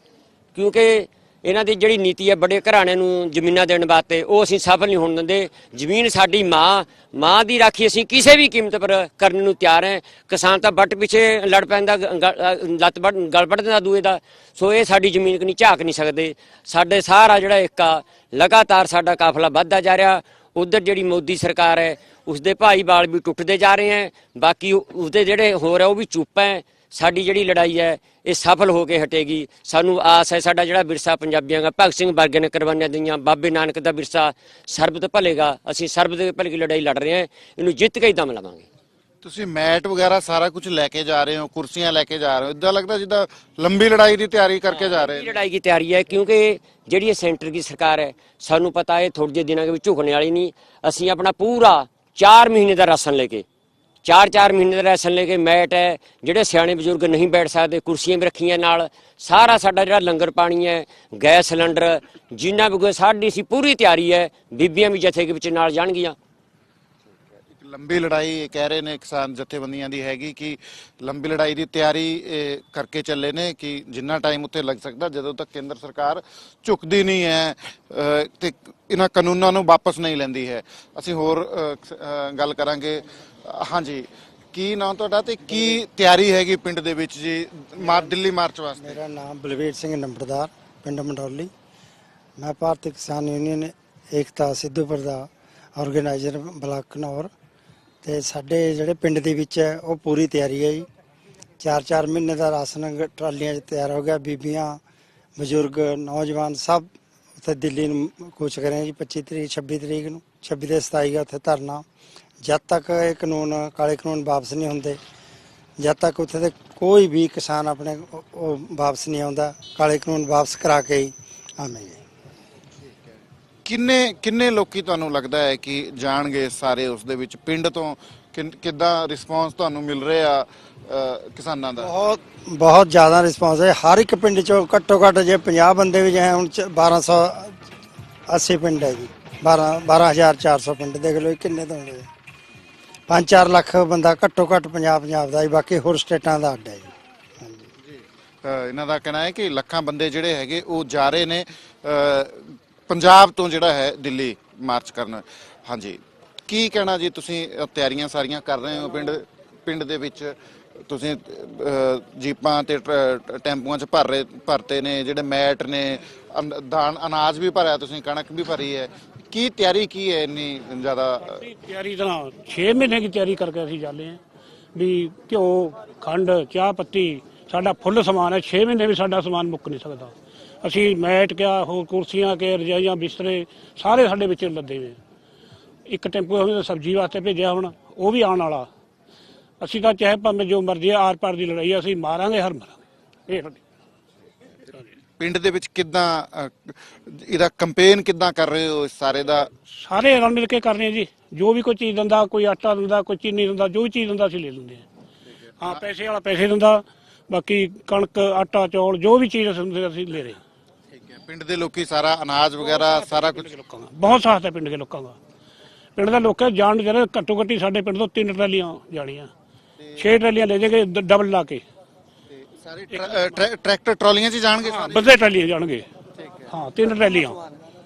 ਕਿਉਂਕਿ ਇਹਨਾਂ ਦੀ ਜਿਹੜੀ ਨੀਤੀ ਹੈ ਬੜੇ ਘਰਾਣਿਆਂ ਨੂੰ ਜ਼ਮੀਨਾਂ ਦੇਣ ਵਾਸਤੇ, ਉਹ ਅਸੀਂ ਸਫਲ ਨਹੀਂ ਹੋਣ ਦਿੰਦੇ। ਜ਼ਮੀਨ ਸਾਡੀ ਮਾਂ ਮਾਂ ਦੀ ਰਾਖੀ ਅਸੀਂ ਕਿਸੇ ਵੀ ਕੀਮਤ ਪਰ ਕਰਨ ਨੂੰ ਤਿਆਰ ਹੈ। ਕਿਸਾਨ ਤਾਂ ਵੱਟ ਪਿੱਛੇ ਲੜ ਪੈਂਦਾ, ਗ- ਗ- ਲੱਤ ਵੱਢ, ਗਲ ਦਿੰਦਾ ਦੂਏ ਦਾ। ਸੋ ਇਹ ਸਾਡੀ ਜ਼ਮੀਨ ਕਨੀ ਝਾਕ ਨਹੀਂ ਸਕਦੇ। ਸਾਡੇ ਸਾਰਾ ਜਿਹੜਾ ਇੱਕ ਆ ਲਗਾਤਾਰ ਸਾਡਾ ਕਾਫਲਾ ਵੱਧਦਾ ਜਾ ਰਿਹਾ। ਉਧਰ ਜਿਹੜੀ ਮੋਦੀ ਸਰਕਾਰ ਹੈ, ਉਸਦੇ ਭਾਈਵਾਲ ਵੀ ਟੁੱਟਦੇ ਜਾ ਰਹੇ ਹੈ। ਬਾਕੀ ਉਸਦੇ ਜਿਹੜੇ ਹੋਰ ਹੈ, ਉਹ ਵੀ ਚੁੱਪ ਹੈ। ਸਾਡੀ ਜਿਹੜੀ ਲੜਾਈ ਹੈ ਇਹ ਸਫਲ ਹੋ ਕੇ ਹਟੇਗੀ। ਸਾਨੂੰ ਆਸ ਹੈ ਸਾਡਾ ਜਿਹੜਾ ਵਿਰਸਾ ਪੰਜਾਬੀਆਂ ਦਾ ਭਗਤ ਸਿੰਘ ਵਰਗੇ ਨੇ ਕੁਰਬਾਨੀਆਂ ਦਈਆਂ ਬਾਬੇ ਨਾਨਕ ਦਾ ਵਿਰਸਾ ਸਰਬਤ ਭਲੇਗਾ। ਅਸੀਂ ਸਰਬਤ ਭਲੇ ਦੀ ਲੜਾਈ ਲੜ ਰਹੇ ਹਾਂ ਇਹਨੂੰ ਜਿੱਤ ਕੇ ਹੀ ਦਮ ਲਵਾਂਗੇ ਤੁਸੀਂ ਮੈਟ ਵਗੈਰਾ ਸਾਰਾ ਕੁਝ ਲੈ ਕੇ ਜਾ ਰਹੇ ਹੋ ਕੁਰਸੀਆਂ ਲੈ ਕੇ ਜਾ ਰਹੇ ਹੋ। ਇਦਾਂ ਲੱਗਦਾ ਜਿੱਦਾਂ ਲੰਬੀ ਲੜਾਈ ਦੀ ਤਿਆਰੀ ਕਰਕੇ ਜਾ ਰਹੇ ਨੇ ਲੜਾਈ ਦੀ ਤਿਆਰੀ ਹੈ ਕਿਉਂਕਿ ਜਿਹੜੀ ਇਹ ਸੈਂਟਰ ਦੀ ਸਰਕਾਰ ਹੈ ਸਾਨੂੰ ਪਤਾ ਹੈ ਥੋੜੇ ਜਿਹੇ ਦਿਨਾਂ ਦੇ ਵਿੱਚ ਝੁਕਣੇ ਵਾਲੀ ਨਹੀਂ। ਅਸੀਂ ਆਪਣਾ ਪੂਰਾ 4 ਮਹੀਨੇ ਦਾ ਰਾਸ਼ਨ ਲੈ ਕੇ 4-4 ਮਹੀਨੇ ਦਾ ਰਾਸ਼ਨ ਲੈ ਕੇ ਮੈਟ ਹੈ, ਜਿਹੜੇ ਸਿਆਣੇ ਬਜ਼ੁਰਗ ਨਹੀਂ ਬੈਠ ਸਕਦੇ, ਕੁਰਸੀਆਂ ਵੀ ਰੱਖੀਆਂ ਨਾਲ, ਸਾਰਾ ਸਾਡਾ ਜਿਹੜਾ ਲੰਗਰ ਪਾਣੀ ਹੈ, ਗੈਸ ਸਿਲੰਡਰ, ਜਿੰਨਾ ਵੀ ਕੋਈ ਸਾਡੀ ਸੀ, ਪੂਰੀ ਤਿਆਰੀ ਹੈ, ਬੀਬੀਆਂ ਵੀ ਜਥੇ ਦੇ ਵਿੱਚ ਨਾਲ ਜਾਣਗੀਆਂ। ਲੰਬੀ ਲੜਾਈ ਇਹ ਕਹਿ ਰਹੇ ਨੇ ਕਿਸਾਨ ਜਥੇਬੰਦੀਆਂ ਦੀ ਹੈਗੀ ਕਿ ਲੰਬੀ ਲੜਾਈ ਦੀ ਤਿਆਰੀ ਇਹ ਕਰਕੇ ਚੱਲੇ ਨੇ ਕਿ ਜਿੰਨਾ ਟਾਈਮ ਉੱਤੇ ਲੱਗ ਸਕਦਾ ਜਦੋਂ ਤੱਕ ਕੇਂਦਰ ਸਰਕਾਰ ਝੁਕਦੀ ਨਹੀਂ ਹੈ ਅਹ, ਤੇ ਇਹਨਾਂ ਕਾਨੂੰਨਾਂ ਨੂੰ ਵਾਪਸ ਨਹੀਂ ਲੈਂਦੀ ਹੈ। ਅਸੀਂ ਹੋਰ ਗੱਲ ਕਰਾਂਗੇ। ਹਾਂਜੀ ਕੀ ਨਾਮ ਤੁਹਾਡਾ ਤੇ ਕੀ ਤਿਆਰੀ ਹੈਗੀ ਪਿੰਡ ਦੇ ਵਿੱਚ ਜੀ ਮਾਰ ਦਿੱਲੀ ਮਾਰਚ ਵਾਸਤੇ? ਮੇਰਾ ਨਾਮ ਬਲਵੀਰ ਸਿੰਘ ਨੰਬਰਦਾਰ ਪਿੰਡ ਮੰਡੌਲੀ। ਮੈਂ ਭਾਰਤੀ ਕਿਸਾਨ ਯੂਨੀਅਨ ਏਕਤਾ ਸਿੱਧੂਪੁਰ ਦਾ ਆਰਗੇਨਾਈਜ਼ਰ ਬਲਾਕ ਘਨੌਰ ਤੇ ਸਾਡੇ ਜਿਹੜੇ ਪਿੰਡ ਦੇ ਵਿੱਚ ਹੈ, ਉਹ ਪੂਰੀ ਤਿਆਰੀ ਹੈ ਜੀ। 4-4 ਮਹੀਨੇ ਦਾ ਰਾਸ਼ਨ ਟਰਾਲੀਆਂ 'ਚ ਤਿਆਰ ਹੋ ਗਿਆ, ਬੀਬੀਆਂ, ਬਜ਼ੁਰਗ, ਨੌਜਵਾਨ ਸਭ ਉੱਥੇ ਦਿੱਲੀ ਨੂੰ ਕੂਚ ਕਰ ਜੀ 25 ਤਰੀਕ 26 ਤਰੀਕ ਨੂੰ 26 ਤੇ 27 ਦਾ ਉੱਥੇ ਧਰਨਾ। ਜਦ ਤੱਕ ਇਹ ਕਾਨੂੰਨ, ਕਾਲੇ ਕਾਨੂੰਨ ਵਾਪਸ ਨਹੀਂ ਹੁੰਦੇ, ਜਦ ਤੱਕ ਉੱਥੇ ਦੇ ਕੋਈ ਵੀ ਕਿਸਾਨ ਆਪਣੇ ਉਹ- ਵਾਪਸ ਨਹੀਂ ਆਉਂਦਾ, ਕਾਲੇ ਕਾਨੂੰਨ ਵਾਪਸ ਕਰਾ ਕੇ ਹੀ ਆਵੇਂਗੇ। ਕਿੰਨੇ ਕਿੰਨੇ ਲੋਕੀ ਤੁਹਾਨੂੰ ਲੱਗਦਾ ਹੈ ਕਿ ਜਾਣਗੇ ਸਾਰੇ ਉਸ ਦੇ ਵਿੱਚ? ਪਿੰਡ ਤੋਂ ਕਿੰਨ- ਕਿੱਦਾਂ ਰਿਸਪੌਂਸ ਤੁਹਾਨੂੰ ਮਿਲ ਰਿਹਾ ਕਿਸਾਨਾਂ ਦਾ? ਬਹੁਤ ਬਹੁਤ ਜ਼ਿਆਦਾ ਰਿਸਪਾਂਸ ਹੈ। ਹਰ ਇੱਕ ਪਿੰਡ ਚੋਂ ਘੱਟੋ ਘੱਟ ਜੇ 50 ਬੰਦੇ ਵੀ ਜਾਏ ਹੁਣ ਚ- 1280 ਪਿੰਡ ਹੈ ਜੀ। 12 12400 ਪਿੰਡ ਦੇਖ ਲਓ ਜੀ ਕਿੰਨੇ ਤੋਂ ਹੋਣਗੇ। 5-4 ਲੱਖ ਬੰਦਾ ਘੱਟੋ ਘੱਟ ਪੰਜਾਬ ਪੰਜਾਬ ਦਾ ਹੀ ਬਾਕੀ ਹੋਰ ਸਟੇਟਾਂ ਦਾ ਅੱਡ ਹੈ ਜੀ। ਇਹਨਾਂ ਦਾ ਕਹਿਣਾ ਹੈ ਕਿ ਲੱਖਾਂ ਬੰਦੇ ਜਿਹੜੇ ਹੈਗੇ ਉਹ ਜਾ ਰਹੇ ਨੇ। ਪੰਜਾਬ ਤੋਂ ਜਿਹੜਾ ਹੈ ਦਿੱਲੀ ਮਾਰਚ ਕਰਨ। ਹਾਂਜੀ। ਕੀ ਕਹਿਣਾ ਜੀ ਤੁਸੀਂ ਤਿਆਰੀਆਂ ਸਾਰੀਆਂ ਕਰ ਰਹੇ ਹੋ ਪਿੰਡ ਪਿੰਡ ਦੇ ਵਿੱਚ? ਤੁਸੀਂ ਜੀਪਾਂ ਤੇ ਟੈਂਪੂਆਂ 'ਚ ਭਰ ਰਹੇ, ਭਰਤੇ ਨੇ, ਜਿਹੜੇ ਮੈਟ ਨੇ, ਅਨ- ਦਾਣ ਅਨਾਜ ਵੀ ਭਰਿਆ, ਤੁਸੀਂ ਕਣਕ ਵੀ ਭਰੀ ਹੈ। ਕੀ ਤਿਆਰੀ ਕੀ ਹੈ ਇੰਨੀ ਜ਼ਿਆਦਾ? ਤਿਆਰੀ ਤਾਂ 6 ਮਹੀਨੇ ਦੀ ਤਿਆਰੀ ਕਰਕੇ ਅਸੀਂ ਚੱਲੇ ਹਾਂ ਵੀ ਘਿਓ, ਖੰਡ, ਚਾਹ ਪੱਤੀ, ਸਾਡਾ ਫੁੱਲ ਸਮਾਨ ਹੈ 6 ਮਹੀਨੇ ਵੀ ਸਾਡਾ ਸਮਾਨ ਮੁੱਕ ਨਹੀਂ ਸਕਦਾ। ਅਸੀਂ ਮੈਟ ਕਿਆ ਹੋਰ ਕੁਰਸੀਆਂ ਕੇ ਰਜਾਈਆਂ ਬਿਸਤਰੇ ਸਾਰੇ ਸਾਡੇ ਵਿੱਚ ਲੱਦੇ ਹੋਏ। ਇੱਕ ਟੈਂਪੂ ਤਾਂ ਸਬਜ਼ੀ ਵਾਸਤੇ ਭੇਜਿਆ ਹੁਣ ਉਹ ਵੀ ਆਉਣ ਵਾਲਾ। ਅਸੀਂ ਤਾਂ ਚਾਹੇ ਭਾਵੇਂ ਜੋ ਮਰਜ਼ੀ ਆਰ ਪਾਰ ਦੀ ਲੜਾਈ ਅਸੀਂ ਮਾਰਾਂਗੇ ਹਰ ਮਾਰਾਂਗੇ। ਇਹ ਸਾਡੀ ਪਿੰਡ ਦੇ ਵਿੱਚ ਕਿੱਦਾਂ ਇਹਦਾ ਕੰਪੇਨ ਕਿੱਦਾਂ ਕਰ ਰਹੇ ਹੋ ਇਸ ਸਾਰੇ ਦਾ? ਸਾਰੇ ਰਲ ਮਿਲ ਕੇ ਕਰਨੇ ਜੀ। ਜੋ ਵੀ ਕੋਈ ਚੀਜ਼ ਦਿੰਦਾ ਕੋਈ ਆਟਾ ਦਿੰਦਾ ਕੋਈ ਚੀਨੀ ਦਿੰਦਾ ਜੋ ਵੀ ਚੀਜ਼ ਦਿੰਦਾ ਅਸੀਂ ਲੈ ਲੈਂਦੇ ਹਾਂ ਹਾਂ ਪੈਸੇ ਵਾਲਾ ਪੈਸੇ ਦਿੰਦਾ ਬਾਕੀ ਕਣਕ ਆਟਾ ਚੌਲ ਜੋ ਵੀ ਚੀਜ਼ ਅਸੀਂ ਲੈ ਰਹੇ ਪਿੰਡ ਦੇ ਲੋਕੀ ਸਾਰਾ ਅਨਾਜ ਵਗੈਰਾ ਸਾਰਾ ਕੁਝ ਲੋਕਾਂ ਦਾ। ਬਹੁਤ ਸਾਥ ਹੈ ਪਿੰਡ ਦੇ ਲੋਕਾਂ ਦਾ। ਪਿੰਡ ਦੇ ਲੋਕਾਂ ਜਾਣ ਜਿਹੜੇ ਘੱਟੋ ਘੱਟੀ ਸਾਡੇ ਪਿੰਡ ਤੋਂ ਤਿੰਨ ਟਰਾਲੀਆਂ ਜਾਣੀਆਂ। ਛੇ ਟਰਾਲੀਆਂ ਲੈ ਜਾਗੇ ਡਬਲ ਲਾ ਕੇ। ਸਾਰੇ ਟਰੈਕਟਰ ਟਰਾਲੀਆਂ 'ਚ ਜਾਣਗੇ ਸਾਰੇ? ਬੰਦੇ ਟਰਾਲੀਆਂ ਜਾਣਗੇ। ਹਾਂ। ਤਿੰਨ ਟਰਾਲੀਆਂ।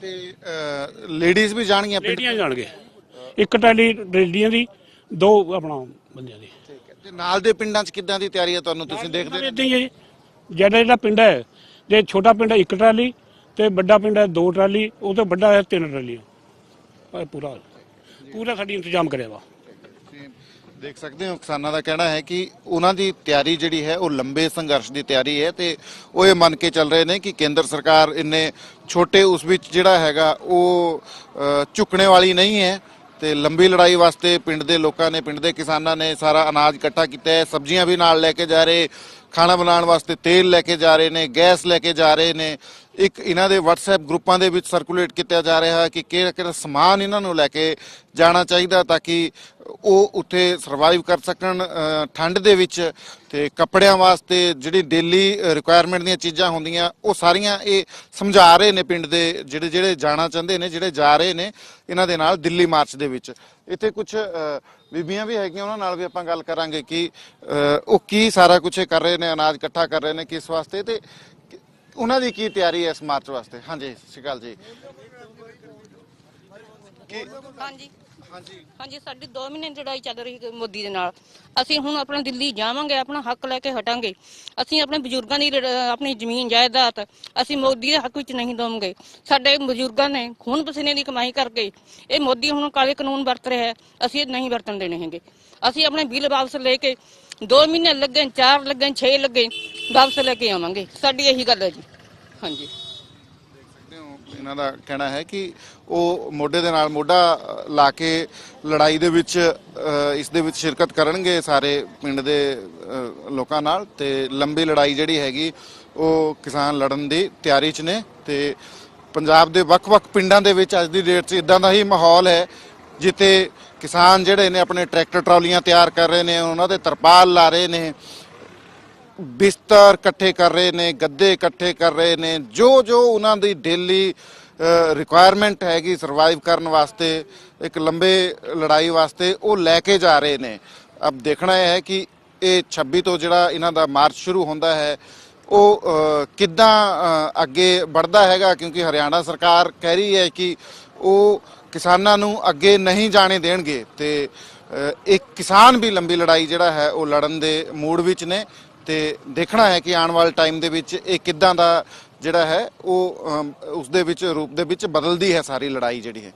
ਤੇ ਲੇਡੀਜ਼ ਵੀ ਜਾਣਗੀਆਂ ਲੇਡੀਆਂ ਜਾਣਗੇ। ਇੱਕ ਟਰਾਲੀ ਲੇਡੀਆਂ ਦੀ ਦੋ ਆਪਣਾ ਬੰਦਿਆਂ ਦੀ। ਠੀਕ ਹੈ। ਤੇ ਨਾਲ ਦੇ ਪਿੰਡਾਂ 'ਚ ਕਿੱਦਾਂ ਦੀ ਤਿਆਰੀ ਹੈ ਤੁਹਾਨੂੰ? ਤੁਸੀਂ ਦੇਖਦੇ ਰਹਿੰਦੇ ਇਦਾਂ ਹੀ ਹੈ ਜੀ। ਜਿਹੜਾ ਜਿਹੜਾ ਪਿੰਡ ਹੈ ਜੇ ਛੋਟਾ ਪਿੰਡ ਹੈ ਇੱਕ ਟਰਾਲੀ ਤੇ ਵੱਡਾ ਪਿੰਡ ਹੈ ਦੋ ਟਰਾਲੀ, ਉਹ ਤੋਂ ਵੱਡਾ ਹੈ ਤਿੰਨ ਟਰਾਲੀਆਂ। ਇਹ ਪੂਰਾ ਪੂਰਾ ਸਾਡੀ ਇੰਤਜ਼ਾਮ ਕਰਿਆ ਵਾ। ਦੇਖ ਸਕਦੇ ਹੋ, ਕਿਸਾਨਾਂ ਦਾ ਕਹਿਣਾ ਹੈ ਕਿ ਉਹਨਾਂ ਦੀ ਤਿਆਰੀ ਜਿਹੜੀ ਹੈ, ਉਹ ਲੰਬੇ ਸੰਘਰਸ਼ ਦੀ ਤਿਆਰੀ ਹੈ ਤੇ ਉਹ ਇਹ ਮੰਨ ਕੇ ਚੱਲ ਰਹੇ ਨੇ ਕਿ ਕੇਂਦਰ ਸਰਕਾਰ ਇੰਨੇ ਛੋਟੇ ਉਸ ਵਿੱਚ ਜਿਹੜਾ ਹੈਗਾ, ਉਹ ਝੁਕਣੇ ਵਾਲੀ ਨਹੀਂ ਹੈ ਤੇ ਲੰਬੀ ਲੜਾਈ ਵਾਸਤੇ ਪਿੰਡ ਦੇ ਲੋਕਾਂ ਨੇ, ਪਿੰਡ ਦੇ ਕਿਸਾਨਾਂ ਨੇ ਸਾਰਾ ਅਨਾਜ ਇਕੱਠਾ ਕੀਤਾ ਹੈ, ਸਬਜ਼ੀਆਂ ਵੀ ਨਾਲ ਲੈ ਕੇ ਜਾ ਰਹੇ, ਖਾਣਾ ਬਣਾਉਣ ਵਾਸਤੇ ਤੇਲ ਲੈ ਕੇ ਜਾ ਰਹੇ ਨੇ, ਗੈਸ ਲੈ ਕੇ ਜਾ ਰਹੇ ਨੇ। ਇੱਕ ਇਹਨਾਂ ਦੇ WhatsApp ਗਰੁੱਪਾਂ ਦੇ ਵਿੱਚ ਸਰਕੂਲੇਟ ਕੀਤਾ ਜਾ ਰਿਹਾ ਹੈ ਕਿ ਕਿਹੜਾ ਕਿਹੜਾ ਸਮਾਨ ਇਹਨਾਂ ਨੂੰ ਲੈ ਕੇ ਜਾਣਾ ਚਾਹੀਦਾ ਤਾਂ ਕਿ ਉਹ ਉੱਥੇ ਸਰਵਾਈਵ ਕਰ ਸਕਣ ਠੰਡ ਦੇ ਵਿੱਚ ਤੇ ਕੱਪੜਿਆਂ ਵਾਸਤੇ ਜਿਹੜੀ ਡੇਲੀ ਰਿਕੁਆਇਰਮੈਂਟ ਦੀਆਂ ਚੀਜ਼ਾਂ ਹੁੰਦੀਆਂ, ਉਹ ਸਾਰੀਆਂ ਇਹ ਸਮਝਾ ਰਹੇ ਨੇ ਪਿੰਡ ਦੇ ਜਿਹੜੇ ਜਿਹੜੇ ਜਾਣਾ ਚਾਹੁੰਦੇ ਨੇ, ਜਿਹੜੇ ਜਾ ਰਹੇ ਨੇ ਇਹਨਾਂ ਦੇ ਨਾਲ ਦਿੱਲੀ ਮਾਰਚ ਦੇ ਵਿੱਚ। ਇੱਥੇ ਕੁਝ ਬੀਬੀਆਂ ਵੀ ਹੈਗੀਆਂ, ਉਹਨਾਂ ਨਾਲ ਵੀ ਆਪਾਂ ਗੱਲ ਕਰਾਂਗੇ ਕਿ ਉਹ ਕੀ ਸਾਰਾ ਕੁਝ ਕਰ ਰਹੇ ਨੇ, ਅਨਾਜ ਇਕੱਠਾ ਕਰ ਰਹੇ ਨੇ ਕਿਸ ਵਾਸਤੇ ਤੇ ਉਹਨਾਂ ਦੀ ਕੀ ਤਿਆਰੀ ਹੈ ਇਸ ਮਾਰਚ ਵਾਸਤੇ? ਹਾਂਜੀ ਸਤਿ ਸ਼੍ਰੀ ਅਕਾਲ ਜੀ। ਹਾਂਜੀ। ਹਾਂਜੀ। ਸਾਡੀ 2 ਮਹੀਨੇ ਦੀ ਲੜਾਈ ਚੱਲ ਰਹੀ ਹੈ ਮੋਦੀ ਦੇ ਨਾਲ। ਅਸੀਂ ਹੁਣ ਆਪਣਾ ਦਿੱਲੀ ਜਾਵਾਂਗੇ ਆਪਣਾ ਹੱਕ ਲੈ ਕੇ ਹਟਾਂਗੇ। ਅਸੀਂ ਆਪਣੇ ਬਜ਼ੁਰਗਾਂ ਦੀ ਲੜ- ਆਪਣੀ ਜ਼ਮੀਨ ਜਾਇਦਾਦ ਅਸੀਂ ਮੋਦੀ ਦੇ ਹੱਕ ਵਿੱਚ ਨਹੀਂ ਦਵਾਂਗੇ। ਸਾਡੇ ਬਜ਼ੁਰਗਾਂ ਨੇ ਖੂਨ ਪਸੀਨੇ ਦੀ ਕਮਾਈ ਕਰਕੇ ਇਹ ਮੋਦੀ ਹੁਣ ਕਾਲੇ ਕਾਨੂੰਨ ਵਰਤ ਰਿਹਾ ਹੈ। ਅਸੀਂ ਇਹ ਨਹੀਂ ਵਰਤਣ ਦੇਣੇ ਹੈਗੇ। ਅਸੀਂ ਆਪਣੇ ਬਿੱਲ ਵਾਪਸ ਲੈ ਕੇ 2 ਮਹੀਨੇ ਲੱਗੇ 4 ਲੱਗੇ 6 ਲੱਗੇ, ਵਾਪਸ ਲੈ ਕੇ ਆਵਾਂਗੇ। ਸਾਡੀ ਇਹੀ ਗੱਲ ਹੈ ਜੀ। ਹਾਂਜੀ। ਇਹਨਾਂ ਦਾ ਕਹਿਣਾ ਹੈ ਕਿ ਉਹ ਮੋਢੇ ਦੇ ਨਾਲ ਮੋਢਾ ਲਾ ਕੇ ਲੜਾਈ ਦੇ ਵਿੱਚ ਇਸ ਦੇ ਵਿੱਚ ਸ਼ਿਰਕਤ ਕਰਨਗੇ ਸਾਰੇ ਪਿੰਡ ਦੇ ਲੋਕਾਂ ਨਾਲ ਤੇ ਲੰਬੀ ਲੜਾਈ ਜਿਹੜੀ ਹੈਗੀ, ਉਹ ਕਿਸਾਨ ਲੜਨ ਦੀ ਤਿਆਰੀ 'ਚ ਨੇ ਤੇ ਪੰਜਾਬ ਦੇ ਵੱਖ-ਵੱਖ ਪਿੰਡਾਂ ਦੇ ਵਿੱਚ ਅੱਜ ਦੀ ਡੇਟ 'ਚ ਇਦਾਂ ਦਾ ਹੀ ਮਾਹੌਲ ਹੈ ਜਿੱਥੇ ਕਿਸਾਨ ਜਿਹੜੇ ਨੇ ਆਪਣੇ ਟਰੈਕਟਰ ਟਰਾਲੀਆਂ ਤਿਆਰ ਕਰ ਰਹੇ ਨੇ, ਉਹਨਾਂ ਦੇ ਤਰਪਾਲ ਲਾ ਰਹੇ ਨੇ, ਬਿਸਤਰ ਇਕੱਠੇ ਕਰ ਰਹੇ ਨੇ, ਗੱਦੇ ਇਕੱਠੇ ਕਰ ਰਹੇ ਨੇ ਜੋ ਜੋ ਉਹਨਾਂ ਦੀ ਡੇਲੀ ਰਿਕੁਆਇਰਮੈਂਟ ਹੈਗੀ ਸਰਵਾਈਵ ਕਰਨ ਵਾਸਤੇ, ਇੱਕ ਲੰਬੇ ਲੜਾਈ ਵਾਸਤੇ, ਉਹ ਲੈ ਕੇ ਜਾ ਰਹੇ ਨੇ। ਅਬ ਦੇਖਣਾ ਇਹ ਹੈ ਕਿ ਇਹ 26 ਤੋਂ ਜਿਹੜਾ ਇਹਨਾਂ ਦਾ ਮਾਰਚ ਸ਼ੁਰੂ ਹੁੰਦਾ ਹੈ, ਉਹ ਕਿੱਦਾਂ ਅੱਗੇ ਵੱਧਦਾ ਹੈਗਾ, ਕਿਉਂਕਿ ਹਰਿਆਣਾ ਸਰਕਾਰ ਕਹਿ ਰਹੀ ਹੈ ਕਿ ਉਹ ਕਿਸਾਨਾਂ ਨੂੰ ਅੱਗੇ ਨਹੀਂ ਜਾਣੇ ਦੇਣਗੇ ਤੇ ਅ, ਇੱਕ ਕਿਸਾਨ ਵੀ ਲੰਬੀ ਲੜਾਈ ਜਿਹੜਾ ਹੈ ਉਹ ਲੜਨ ਦੇ ਮੂਡ ਵਿੱਚ ਨੇ ਤੇ ਦੇਖਣਾ ਹੈ ਕਿ ਆਉਣ ਵਾਲੇ ਟਾਈਮ ਦੇ ਵਿੱਚ ਇਹ ਕਿੱਦਾਂ ਦਾ ਜਿਹੜਾ ਹੈ ਉਹ ਅਮ, ਉਸ ਦੇ ਵਿੱਚ ਰੂਪ ਦੇ ਵਿੱਚ ਬਦਲਦੀ ਹੈ ਸਾਰੀ ਲੜਾਈ ਜਿਹੜੀ ਹੈ।